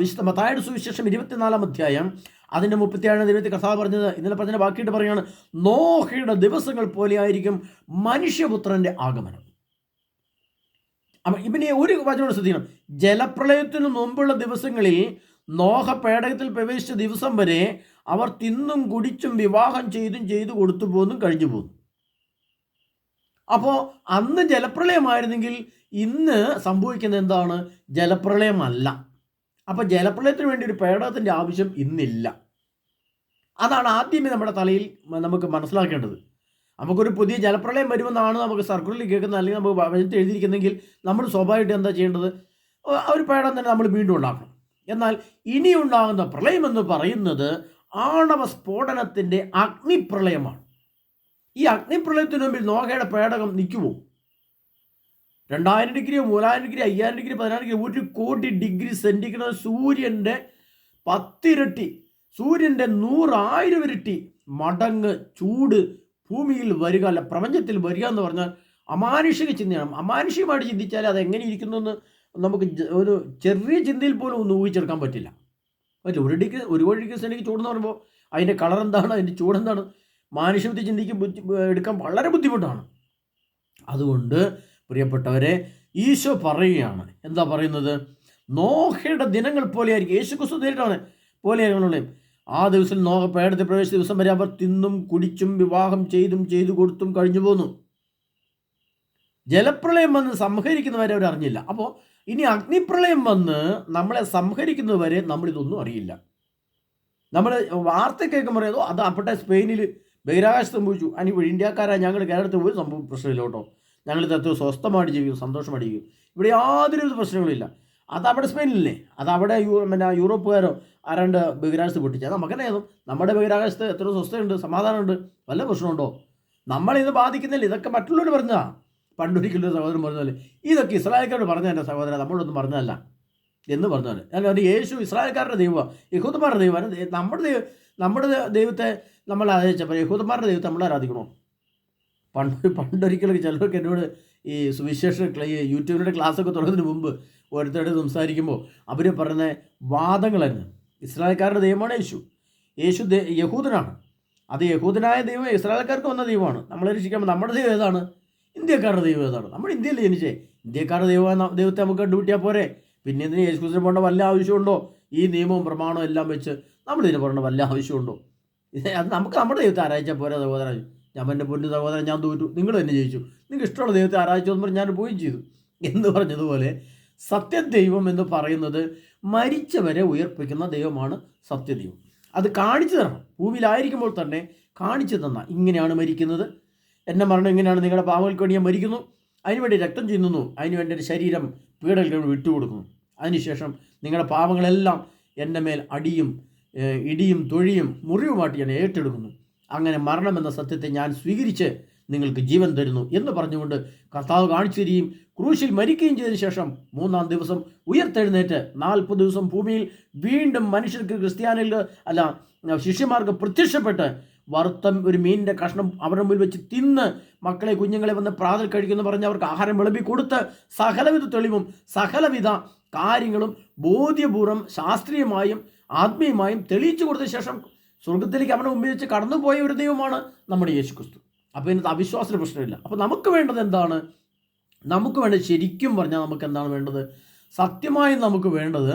വിശുദ്ധ മത്തായുടെ സുവിശേഷം ഇരുപത്തിനാലാം അധ്യായം അതിന്റെ മുപ്പത്തിയേഴാം ദൈവത്തെ കഥാ പറഞ്ഞത് ഇന്നലെ പറഞ്ഞ ബാക്കിയിട്ട് പറയുകയാണ് നോഹയുടെ ദിവസങ്ങൾ പോലെയായിരിക്കും മനുഷ്യപുത്രന്റെ ആഗമനം. അപ്പം ഇവനെ ഒരു വചനോട് ശ്രദ്ധിക്കണം. ജലപ്രളയത്തിന് മുമ്പുള്ള ദിവസങ്ങളിൽ നോഹ പേടകത്തിൽ പ്രവേശിച്ച ദിവസം വരെ അവർ തിന്നും കുടിച്ചും വിവാഹം ചെയ്തും ചെയ്തു കൊടുത്തു പോന്നും കഴിഞ്ഞു പോന്നു. അപ്പോൾ അന്ന് ജലപ്രളയമായിരുന്നെങ്കിൽ ഇന്ന് സംഭവിക്കുന്നത് എന്താണ്? ജലപ്രളയമല്ല. അപ്പോൾ ജലപ്രളയത്തിന് വേണ്ടി ഒരു പേടകത്തിന്റെ ആവശ്യം ഇന്നില്ല. അതാണ് ആദ്യമേ നമ്മുടെ തലയിൽ നമുക്ക് മനസ്സിലാക്കേണ്ടത്. നമുക്കൊരു പുതിയ ജലപ്രളയം വരുമെന്നാണ് നമുക്ക് സർക്കുലറിൽ കേൾക്കുന്നത് അല്ലെങ്കിൽ നമുക്ക് വചനത്തിൽ എഴുതിയിരിക്കുന്നെങ്കിൽ നമ്മൾ സ്വാഭാവികമായിട്ട് എന്താ ചെയ്യേണ്ടത്? ഒരു പേടം തന്നെ നമ്മൾ വീണ്ടും ഉണ്ടാക്കണം. എന്നാൽ ഇനി ഉണ്ടാകുന്ന പ്രളയം എന്ന് പറയുന്നത് ആണവ സ്ഫോടനത്തിന്റെ അഗ്നിപ്രളയമാണ്. ഈ അഗ്നിപ്രളയത്തിന് മുമ്പിൽ നോഹയുടെ പേടകം നിൽക്കുമോ? രണ്ടായിരം ഡിഗ്രി മൂവായിരം ഡിഗ്രി അയ്യായിരം ഡിഗ്രി പതിനായിരം ഡിഗ്രി ഒരു കോടി ഡിഗ്രി സെന്റിഗ്രേഡ് സൂര്യന്റെ പത്തിരട്ടി സൂര്യന്റെ നൂറായിരം ഇരട്ടി മടങ്ങ് ചൂട് ഭൂമിയിൽ വരിക അല്ല പ്രപഞ്ചത്തിൽ വരിക എന്ന് പറഞ്ഞാൽ അമാനുഷിക ചിന്തയാണ്. അമാനുഷികമായിട്ട് ചിന്തിച്ചാൽ അത് എങ്ങനെ ഇരിക്കുന്നു എന്ന് നമുക്ക് ഒരു ചെറിയ ചിന്തയിൽ പോലും ഒന്ന് ഊഹിച്ചെടുക്കാൻ പറ്റില്ല. പറ്റില്ല ഒരു ഡിഗ്രി ഒരു കോടി ഡിഗ്രി സെന്റിക്ക് ചൂടെന്ന് പറയുമ്പോൾ അതിന്റെ കളർ എന്താണ് അതിന്റെ ചൂടെന്താണ് മാനുഷ്യബുദ്ധി ചിന്തിക്കും ബുദ്ധി എടുക്കാൻ വളരെ ബുദ്ധിമുട്ടാണ്. അതുകൊണ്ട് പ്രിയപ്പെട്ടവരെ ഈശോ പറയുകയാണ്. എന്താ പറയുന്നത്? നോഹയുടെ ദിനങ്ങൾ പോലെയായിരിക്കും. യേശു ക്രിസ്തു നേരിട്ടാണ് പോലെയായിരിക്കും ആ ദിവസം നോഹ പേടത്തെ പ്രവേശിച്ച ദിവസം വരെ അവർ തിന്നും കുടിച്ചും വിവാഹം ചെയ്തും ചെയ്തു കൊടുത്തും കഴിഞ്ഞു പോന്നു. ജലപ്രളയം വന്ന് സംഹരിക്കുന്നവരെ അവർ അറിഞ്ഞില്ല. അപ്പോൾ ഇനി അഗ്നിപ്രളയം വന്ന് നമ്മളെ സംഹരിക്കുന്നതുവരെ നമ്മളിതൊന്നും അറിയില്ല. നമ്മൾ വാർത്ത കേൾക്കുമ്പോൾ പറയുന്നു അത് അപ്പട്ടെ സ്പെയിനിൽ ബഹിരാകാശത്ത് സംഭവിച്ചു അനി ഇന്ത്യക്കാരായ ഞങ്ങൾ കേരളത്തിൽ ഒരു സംഭവം പ്രശ്നമില്ല കേട്ടോ ഞങ്ങൾ തത്വം സ്വസ്ഥമായിട്ട് ജീവിക്കും സന്തോഷമായിട്ട് ജീവിക്കും. ഇവിടെ യാതൊരു പ്രശ്നങ്ങളില്ല അത് അവിടെ സ്പെയിനില്ലേ അത് അവിടെ യൂ പിന്നെ യൂറോപ്പുകാരോ ആരാണ്ട് ബഹിരാകാശത്ത് പൊട്ടിച്ചാൽ നമുക്കെന്നെ ഏതും. നമ്മുടെ ബഹിരാകാശത്ത് എത്ര സ്വസ്ഥതയുണ്ട് സമാധാനമുണ്ട് വല്ല പ്രശ്നമുണ്ടോ? നമ്മളിത് ബാധിക്കുന്നില്ല. ഇതൊക്കെ മറ്റുള്ളവർ പറഞ്ഞാ പണ്ടൊരിക്കലും സഹോദരൻ പറഞ്ഞാൽ ഇതൊക്കെ ഇസ്രായേൽക്കാരോട് പറഞ്ഞ എന്റെ സഹോദരൻ നമ്മളൊന്നും പറഞ്ഞതല്ല എന്ന് പറഞ്ഞാൽ ഞാൻ ഒരു യേശു ഇസ്രായേൽക്കാരുടെ ദൈവമാണ് യഹൂദന്മാരുടെ ദൈവമാണ് നമ്മുടെ ദൈവം നമ്മുടെ ദൈവത്തെ നമ്മൾ ആരാധിച്ചപ്പോൾ യഹൂദന്മാരുടെ ദൈവത്തെ നമ്മൾ ആരാധിക്കണോ? പണ്ട് പണ്ടൊരിക്കലും ചിലർക്ക് എന്നോട് ഈ സുവിശേഷ യൂട്യൂബിന്റെ ക്ലാസ്സൊക്കെ തുടങ്ങുന്നതിന് മുമ്പ് ഓരോരുത്തരോട് സംസാരിക്കുമ്പോൾ അവർ പറയുന്ന വാദങ്ങളായിരുന്നു ഇസ്രായേൽക്കാരുടെ ദൈവമാണ് യേശു. യേശു യഹൂദനാണ്. അത് യഹൂദനായ ദൈവം ഇസ്രായേൽക്കാർക്ക് വന്ന ദൈവമാണ്. നമ്മളെ രക്ഷിക്കുമ്പോൾ നമ്മുടെ ദൈവം ഏതാണ്? ഇന്ത്യക്കാരുടെ ദൈവം ഏതാണ്? നമ്മൾ ഇന്ത്യയിൽ ജനിച്ചേ. ഇന്ത്യക്കാരുടെ ദൈവം ദൈവത്തെ നമുക്ക് കണ്ടുപിട്ടിയാൽ പോരെ. പിന്നെ എന്തിന് യേശു ക്രിസ്തു പോകേണ്ട വല്ല ആവശ്യമുണ്ടോ? ഈ നിയമവും പ്രമാണവും എല്ലാം വെച്ച് നമ്മൾ ഇതിന് പോകേണ്ട വല്ല ആവശ്യമുണ്ടോ? അത് നമുക്ക് നമ്മുടെ ദൈവത്തെ ആരാധിച്ചാൽ പോരാ സഹോദരൻ. ഞാൻ എന്റെ പൊന്നു സഹോദരൻ ഞാൻ തോറ്റു. നിങ്ങൾ തന്നെ ജയിച്ചു. നിങ്ങൾക്ക് ഇഷ്ടമുള്ള ദൈവത്തെ ആരാധിച്ചു എന്ന് പറഞ്ഞ് ഞാൻ പോവുകയും ചെയ്തു. എന്ന് പറഞ്ഞതുപോലെ സത്യദൈവം എന്ന് പറയുന്നത് മരിച്ചവരെ ഉയർപ്പിക്കുന്ന ദൈവമാണ് സത്യദൈവം. അത് കാണിച്ചു തരണം. ഭൂമിയിലായിരിക്കുമ്പോൾ തന്നെ കാണിച്ചു തന്ന ഇങ്ങനെയാണ് മരിക്കുന്നത്. എന്റെ മരണം ഇങ്ങനെയാണ്. നിങ്ങളുടെ പാവങ്ങൾക്ക് വേണ്ടി ഞാൻ മരിക്കുന്നു. അതിനുവേണ്ടി രക്തം ചിന്തുന്നു അതിനുവേണ്ടി എന്റെ ശരീരം പീഡകൾ വിട്ടുകൊടുക്കുന്നു. അതിനുശേഷം നിങ്ങളുടെ പാവങ്ങളെല്ലാം എന്റെ മേൽ അടിയും ഇടിയും തൊഴിയും മുറിവുമായിട്ട് ഞാൻ ഏറ്റെടുക്കുന്നു. അങ്ങനെ മരണമെന്ന സത്യത്തെ ഞാൻ സ്വീകരിച്ച് നിങ്ങൾക്ക് ജീവൻ തരുന്നു എന്ന് പറഞ്ഞുകൊണ്ട് കർത്താവ് കാണിച്ചു തരികയും ക്രൂശിൽ മരിക്കുകയും ചെയ്തതിനു ശേഷം മൂന്നാം ദിവസം ഉയർത്തെഴുന്നേറ്റ് നാൽപ്പത് ദിവസം ഭൂമിയിൽ വീണ്ടും മനുഷ്യർക്ക് ക്രിസ്ത്യാനികൾ അല്ല ശിഷ്യന്മാർക്ക് പ്രത്യക്ഷപ്പെട്ട് വറുത്ത ഒരു മീനിന്റെ കഷ്ണം അവരുടെ മുമ്പിൽ വെച്ച് തിന്ന് മക്കളെ കുഞ്ഞുങ്ങളെ വന്ന് പ്രാതൽ കഴിക്കുമെന്ന് പറഞ്ഞ് അവർക്ക് ആഹാരം വിളമ്പി കൊടുത്ത് സകലവിധ തെളിവും സകലവിധ കാര്യങ്ങളും ബോധ്യപൂർവം ശാസ്ത്രീയമായും ആത്മീയമായും തെളിയിച്ചു കൊടുത്ത ശേഷം സ്വർഗത്തിലേക്ക് അവനെ മുമ്പിൽ വെച്ച് കടന്നുപോയ ഒരു ദൈവമാണ് നമ്മുടെ യേശു ക്രിസ്തു അപ്പോൾ ഇതിനകത്ത് അവിശ്വാസത്തിന് പ്രശ്നമില്ല. അപ്പോൾ നമുക്ക് വേണ്ടത് എന്താണ്? നമുക്ക് വേണ്ടത് ശരിക്കും പറഞ്ഞാൽ നമുക്ക് എന്താണ് വേണ്ടത്? സത്യമായും നമുക്ക് വേണ്ടത്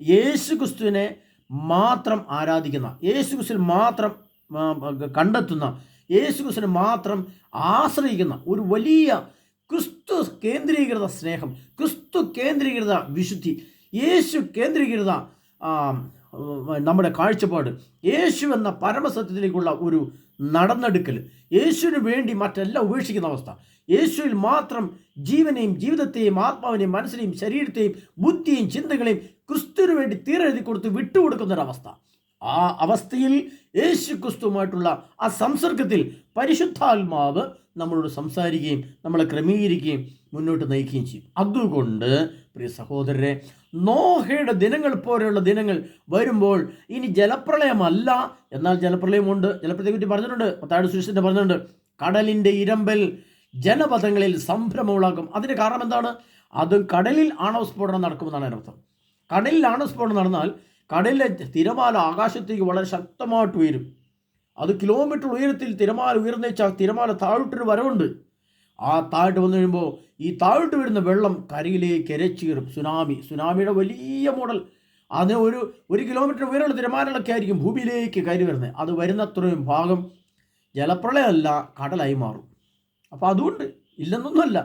യേശു ക്രിസ്തുവിനെ മാത്രം ആരാധിക്കുന്ന യേശു ക്രിസ്തുവിൽ മാത്രം കണ്ടെത്തുന്ന യേശു ക്രിസ്തുവിനെ മാത്രം ആശ്രയിക്കുന്ന ഒരു വലിയ ക്രിസ്തു കേന്ദ്രീകൃത സ്നേഹം ക്രിസ്തു കേന്ദ്രീകൃത വിശുദ്ധി യേശു കേന്ദ്രീകൃത നമ്മുടെ കാഴ്ചപ്പാട്. യേശു എന്ന പരമസത്യത്തിലേക്കുള്ള ഒരു നടന്നെടുക്കൽ. യേശുവിന് വേണ്ടി മറ്റെല്ലാം ഉപേക്ഷിക്കുന്ന അവസ്ഥ. യേശുവിൽ മാത്രം ജീവനെയും ജീവിതത്തെയും ആത്മാവിനെയും മനസ്സിനെയും ശരീരത്തെയും ബുദ്ധിയെയും ചിന്തകളെയും ക്രിസ്തുവിന് വേണ്ടി തീരെഴുതി കൊടുത്ത് വിട്ടുകൊടുക്കുന്ന ഒരവസ്ഥ ആ അവസ്ഥയിൽ യേശു ക്രിസ്തുവുമായിട്ടുള്ള ആ സംസർഗത്തിൽ പരിശുദ്ധാത്മാവ് നമ്മളോട് സംസാരിക്കുകയും നമ്മളെ ക്രമീകരിക്കുകയും മുന്നോട്ട് നയിക്കുകയും ചെയ്യും. അതുകൊണ്ട് പ്രിയ സഹോദരരെ നോഹയുടെ ദിനങ്ങൾ പോലെയുള്ള ദിനങ്ങൾ വരുമ്പോൾ ഇനി ജലപ്രളയമല്ല. എന്നാൽ ജലപ്രളയമുണ്ട്. ജലപ്രളയത്തെ പറ്റി പറഞ്ഞിട്ടുണ്ട്. പത്താട് സുരേഷിന്റെ പറഞ്ഞിട്ടുണ്ട്. കടലിന്റെ ഇരമ്പൽ ജനപഥങ്ങളിൽ സംഭ്രമമുളാക്കും. അതിന് കാരണം എന്താണ്? അത് കടലിൽ ആണവ സ്ഫോടനം നടക്കുമെന്നാണ് അർത്ഥം. കടലിൽ ആണവ സ്ഫോടനം നടന്നാൽ കടലിലെ തിരമാല ആകാശത്തേക്ക് വളരെ ശക്തമായിട്ട് ഉയരും. അത് കിലോമീറ്റർ ഉയരത്തിൽ തിരമാല ഉയർന്നേച്ച തിരമാല താഴോട്ടൊരു വരവുണ്ട്. ആ താഴോട്ട് വന്നു കഴിയുമ്പോൾ ഈ താഴോട്ട് വരുന്ന വെള്ളം കരയിലേക്ക് എരച്ചു കയറും സുനാമി. സുനാമിയുടെ വലിയ മോഡൽ അതിന് ഒരു ഒരു കിലോമീറ്റർ ഉയരമുള്ള തിരമാലകളൊക്കെ ആയിരിക്കും ഭൂമിയിലേക്ക് കയറി വരുന്നത്. അത് വരുന്നത്രയും ഭാഗം ജലപ്രളയമല്ല കടലായി മാറും. അപ്പോൾ അതുകൊണ്ട് ഇല്ലെന്നൊന്നുമല്ല.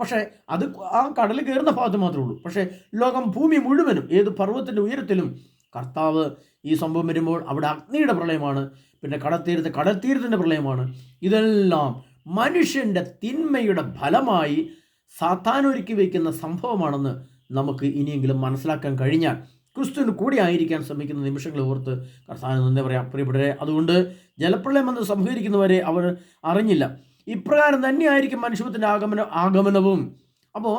പക്ഷേ അത് ആ കടൽ കയറുന്ന ഭാഗത്ത് മാത്രമേ ഉള്ളൂ. പക്ഷേ ലോകം ഭൂമി മുഴുവനും ഏത് പർവത്തിന്റെ ഉയരത്തിലും കർത്താവ് ഈ സംഭവം വരുമ്പോൾ അവിടെ അഗ്നിയുടെ പ്രളയമാണ്. പിന്നെ കടത്തീരത്ത് കടത്തീരത്തിന്റെ പ്രളയമാണ്. ഇതെല്ലാം മനുഷ്യന്റെ തിന്മയുടെ ഫലമായി സാത്താനൊരുക്കി വയ്ക്കുന്ന സംഭവമാണെന്ന് നമുക്ക് ഇനിയെങ്കിലും മനസ്സിലാക്കാൻ കഴിഞ്ഞാൽ ക്രിസ്തുവിന് കൂടി ആയിരിക്കാൻ ശ്രമിക്കുന്ന നിമിഷങ്ങൾ ഓർത്ത് കർത്താവിന് നന്ദി പറയാം. പ്രിയപ്പെട്ടവരെ അതുകൊണ്ട് ജലപ്രളയം എന്ന് സംഭവിക്കുന്നവരെ അവർ അറിഞ്ഞില്ല. ഇപ്രകാരം തന്നെയായിരിക്കും മനുഷ്യത്തിന്റെ ആഗമന ആഗമനവും. അപ്പോൾ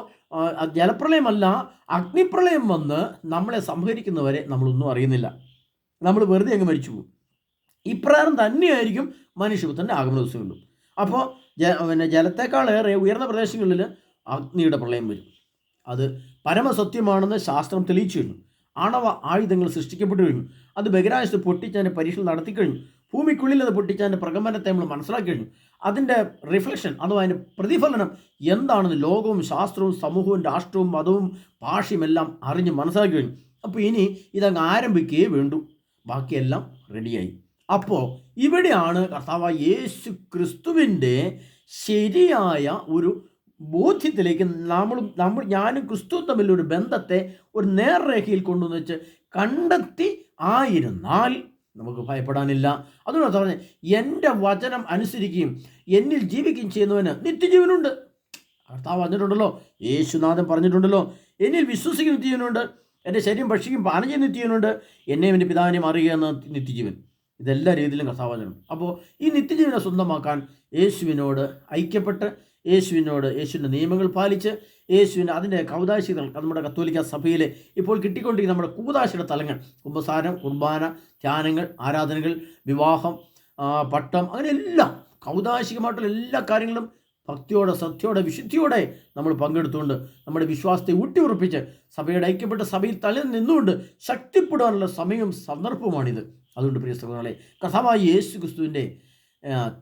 ജലപ്രളയമല്ല അഗ്നിപ്രളയം വന്ന് നമ്മളെ സംഹരിക്കുന്നവരെ നമ്മളൊന്നും അറിയുന്നില്ല. നമ്മൾ വെറുതെ അങ്ങ് മരിച്ചു പോകും. ഇപ്രകാരം തന്നെയായിരിക്കും മനുഷ്യപുത്രന്റെ ആഗമന ദിവസങ്ങളിലും. അപ്പോൾ ജ പിന്നെ ജലത്തെക്കാളേറെ ഉയർന്ന പ്രദേശങ്ങളിൽ അഗ്നിയുടെ പ്രളയം വരും. അത് പരമസത്യമാണെന്ന് ശാസ്ത്രം തെളിയിച്ചു കഴിഞ്ഞു. ആണവ ആയുധങ്ങൾ സൃഷ്ടിക്കപ്പെട്ടു കഴിഞ്ഞു. അത് ബഹിരാകാശത്ത് പൊട്ടിച്ചതിന്റെ പരീക്ഷണം നടത്തി കഴിഞ്ഞു. ഭൂമിക്കുള്ളിൽ അത് പൊട്ടിച്ചതിന്റെ പ്രകമ്പനത്തെ നമ്മൾ മനസ്സിലാക്കി കഴിഞ്ഞു. അതിന്റെ റിഫ്ലക്ഷൻ അഥവാ അതിന്റെ പ്രതിഫലനം എന്താണെന്ന് ലോകവും ശാസ്ത്രവും സമൂഹവും രാഷ്ട്രവും മതവും ഭാഷയും എല്ലാം അറിഞ്ഞ് മനസ്സിലാക്കി കഴിഞ്ഞു. അപ്പോൾ ഇനി ഇതങ്ങ് ആരംഭിക്കുകയേ വേണ്ടു. ബാക്കിയെല്ലാം റെഡിയായി അപ്പോൾ ഇവിടെയാണ് കർത്താവ് യേശു ക്രിസ്തുവിന്റെ ശരിയായ ഒരു ബോധ്യത്തിലേക്ക് നമ്മളും നമ്മൾ ഞാനും ക്രിസ്തുവും തമ്മിലൊരു ബന്ധത്തെ ഒരു നേർരേഖയിൽ കൊണ്ടുവന്ന് വെച്ച് കണ്ടെത്തി ആയിരുന്നാൽ നമുക്ക് ഭയപ്പെടാനില്ല. അതുകൊണ്ട് പറഞ്ഞ് എന്റെ വചനം അനുസരിക്കുകയും എന്നിൽ ജീവിക്കുകയും ചെയ്യുന്നവന് നിത്യജീവനുണ്ട്. കർത്താവ് പറഞ്ഞിട്ടുണ്ടല്ലോ യേശുനാഥൻ പറഞ്ഞിട്ടുണ്ടല്ലോ എന്നിൽ വിശ്വസിക്കുന്ന നിത്യജീവനുണ്ട് എന്റെ ശരീരം ഭക്ഷിക്കും പാനം ചെയ്യുന്ന നിത്യജീവനുണ്ട് എന്നെയും എന്റെ പിതാവിനെയും അറിയുക എന്ന നിത്യജീവൻ. ഇതെല്ലാ രീതിയിലും കർത്താവ് അപ്പോൾ ഈ നിത്യജീവനെ സ്വന്തമാക്കാൻ യേശുവിനോട് ഐക്യപ്പെട്ട് യേശുവിനോട് യേശുവിന്റെ നിയമങ്ങൾ പാലിച്ച് യേശുവിന്റെ അതിന്റെ കൗതാശികൾ നമ്മുടെ കത്തോലിക്ക സഭയിലെ ഇപ്പോൾ കിട്ടിക്കൊണ്ടിരിക്കുന്ന നമ്മുടെ കൂതാശയുടെ തലങ്ങൾ കുമ്പസാരം കുർബാന ധ്യാനങ്ങൾ ആരാധനകൾ വിവാഹം പട്ടം അങ്ങനെ എല്ലാം കൗതാശികമായിട്ടുള്ള എല്ലാ കാര്യങ്ങളും ഭക്തിയോടെ സത്യയോടെ വിശുദ്ധിയോടെ നമ്മൾ പങ്കെടുത്തുകൊണ്ട് നമ്മുടെ വിശ്വാസത്തെ ഊട്ടിയുറപ്പിച്ച് സഭയുടെ ഐക്യപ്പെട്ട സഭയിൽ തലയിൽ നിന്നുകൊണ്ട് ശക്തിപ്പെടാനുള്ള സമയവും സന്ദർഭവുമാണിത്. അതുകൊണ്ട് പ്രിയ സഹോദരങ്ങളെ കഥാവായ യേശു ക്രിസ്തുവിന്റെ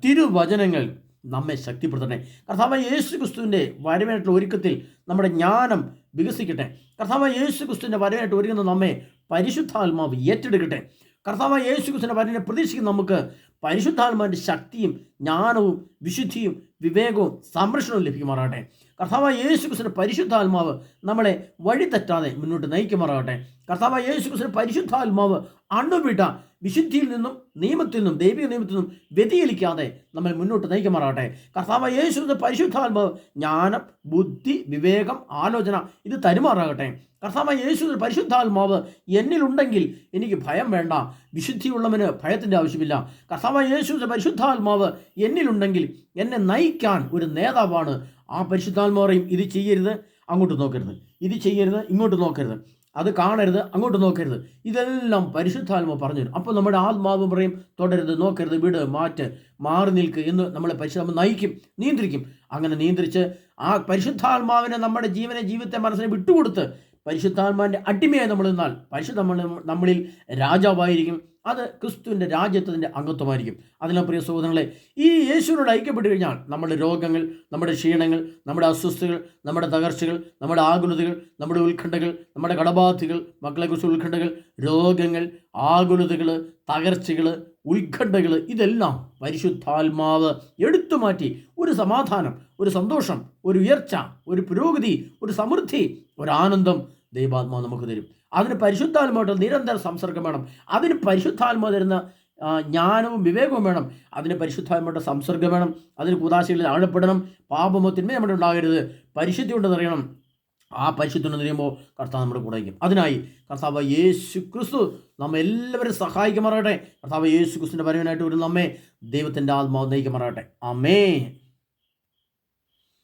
തിരുവചനങ്ങൾ നമ്മെ ശക്തിപ്പെടുത്തട്ടെ. കർത്താവായ യേശു ക്രിസ്തുവിന്റെ വരവേറ്റുള്ള ഒരുക്കത്തിൽ നമ്മുടെ ജ്ഞാനം വികസിക്കട്ടെ. കർത്താവായ യേശു ക്രിസ്തുവിന്റെ വരവേറ്റ് ഒരുങ്ങുന്ന നമ്മെ പരിശുദ്ധാത്മാവ് ഏറ്റെടുക്കട്ടെ. കർത്താവായ യേശു ക്രിസ്തുവിന്റെ വരവിനെ പ്രതീക്ഷിക്കുന്ന നമുക്ക് പരിശുദ്ധാത്മാവിന്റെ ശക്തിയും ജ്ഞാനവും വിശുദ്ധിയും വിവേകവും സംരക്ഷണവും ലഭിക്കുമാറാകട്ടെ. കർത്താവ് യേശു ക്രിസ്തുവിന്റെ പരിശുദ്ധാത്മാവ് നമ്മളെ വഴി തെറ്റാതെ മുന്നോട്ട് നയിക്കുമാറാകട്ടെ. കർത്താവ് യേശു ക്രിസ്തുവിന്റെ പരിശുദ്ധാത്മാവ് അണുവിട്ട വിശുദ്ധിയിൽ നിന്നും നിയമത്തിൽ നിന്നും ദൈവിക നിയമത്തിൽ നിന്നും വ്യതിചലിക്കാതെ നമ്മൾ മുന്നോട്ട് നയിക്കുമാറാകട്ടെ. കർത്താവ് യേശുവിന്റെ പരിശുദ്ധാത്മാവ് ജ്ഞാനം ബുദ്ധി വിവേകം ആലോചന ഇത് തരുമാറാകട്ടെ. കർത്താവ് യേശുവിന്റെ പരിശുദ്ധാത്മാവ് എന്നിലുണ്ടെങ്കിൽ എനിക്ക് ഭയം വേണ്ട. വിശുദ്ധിയുള്ളവന് ഭയത്തിന്റെ ആവശ്യമില്ല. കർത്താവ് യേശുവിന്റെ പരിശുദ്ധാത്മാവ് എന്നിലുണ്ടെങ്കിൽ എന്നെ നയിക്കാൻ ഒരു നേതാവാണ് ആ പരിശുദ്ധാത്മാവ് പറയും ഇത് ചെയ്യരുത് അങ്ങോട്ട് നോക്കരുത്. ഇത് ചെയ്യരുത് ഇങ്ങോട്ട് നോക്കരുത്. അത് കാണരുത് അങ്ങോട്ട് നോക്കരുത്. ഇതെല്ലാം പരിശുദ്ധാത്മ പറഞ്ഞു തരും. അപ്പോൾ നമ്മുടെ ആത്മാവ് പറയും തുടരുത് നോക്കരുത് വിട് മാറ്റ് മാറി നിൽക്ക് എന്ന് നമ്മളെ പരിശുദ്ധാത്മ നയിക്കും നിയന്ത്രിക്കും. അങ്ങനെ നിയന്ത്രിച്ച് ആ പരിശുദ്ധാത്മാവിനെ നമ്മുടെ ജീവനെ ജീവിതത്തെ മനസ്സിനെ വിട്ടുകൊടുത്ത് പരിശുദ്ധാത്മാവിന്റെ അടിമയായി നമ്മൾ നിന്നാൽ പരിശുദ്ധ നമ്മളിൽ രാജാവായിരിക്കും. അത് ക്രിസ്തുവിന്റെ രാജ്യത്തിന്റെ അംഗത്വമായിരിക്കും. അതിനാൽ പ്രിയ സഹോദരങ്ങളെ ഈ യേശുവിനോട് ഐക്യപ്പെട്ട് കഴിഞ്ഞാൽ നമ്മുടെ രോഗങ്ങൾ നമ്മുടെ ക്ഷീണങ്ങൾ നമ്മുടെ അസ്വസ്ഥകൾ നമ്മുടെ തകർച്ചകൾ നമ്മുടെ ആകുലതകൾ നമ്മുടെ ഉത്കണ്ഠകൾ നമ്മുടെ കടബാധികൾ മക്കളെക്കുറിച്ച് ഉത്കണ്ഠകൾ രോഗങ്ങൾ ആകുലതകൾ തകർച്ചകൾ ഉത്കണ്ഠകൾ ഇതെല്ലാം പരിശുദ്ധാത്മാവ് എടുത്തു മാറ്റി. ഒരു സമാധാനം ഒരു സന്തോഷം ഒരു ഉയർച്ച ഒരു പുരോഗതി ഒരു സമൃദ്ധി ഒരു ആനന്ദം ദൈവാത്മാവ് നമുക്ക് തരും. അതിന് പരിശുദ്ധാത്മായിട്ട് നിരന്തര സംസർഗം വേണം. അതിന് പരിശുദ്ധാത്മാവ് തരുന്ന ജ്ഞാനവും വിവേകവും വേണം. അതിന് പരിശുദ്ധാത്മായിട്ട് സംസർഗം വേണം. അതിന് കുതാശകളിൽ ആഴപ്പെടണം. പാപമോ തിന്മ നമ്മുടെ ഉണ്ടാകരുത്. പരിശുദ്ധി കൊണ്ട് നിറയണം. ആ പരിശുദ്ധി തിരിയുമ്പോൾ കർത്താവ് നമ്മുടെ കൂടെ ആയിരിക്കും അതിനായി കർത്താവ് യേശു ക്രിസ്തു നമ്മെ എല്ലാവരും സഹായിക്കുമാറാകട്ടെ. കർത്താവ് യേശു ക്രിസ്തുവിന്റെ പരമനായിട്ട് ഒരു നമ്മെ ദൈവത്തിന്റെ ആത്മാവ് നയിക്കുമാറാകട്ടെ. അമേ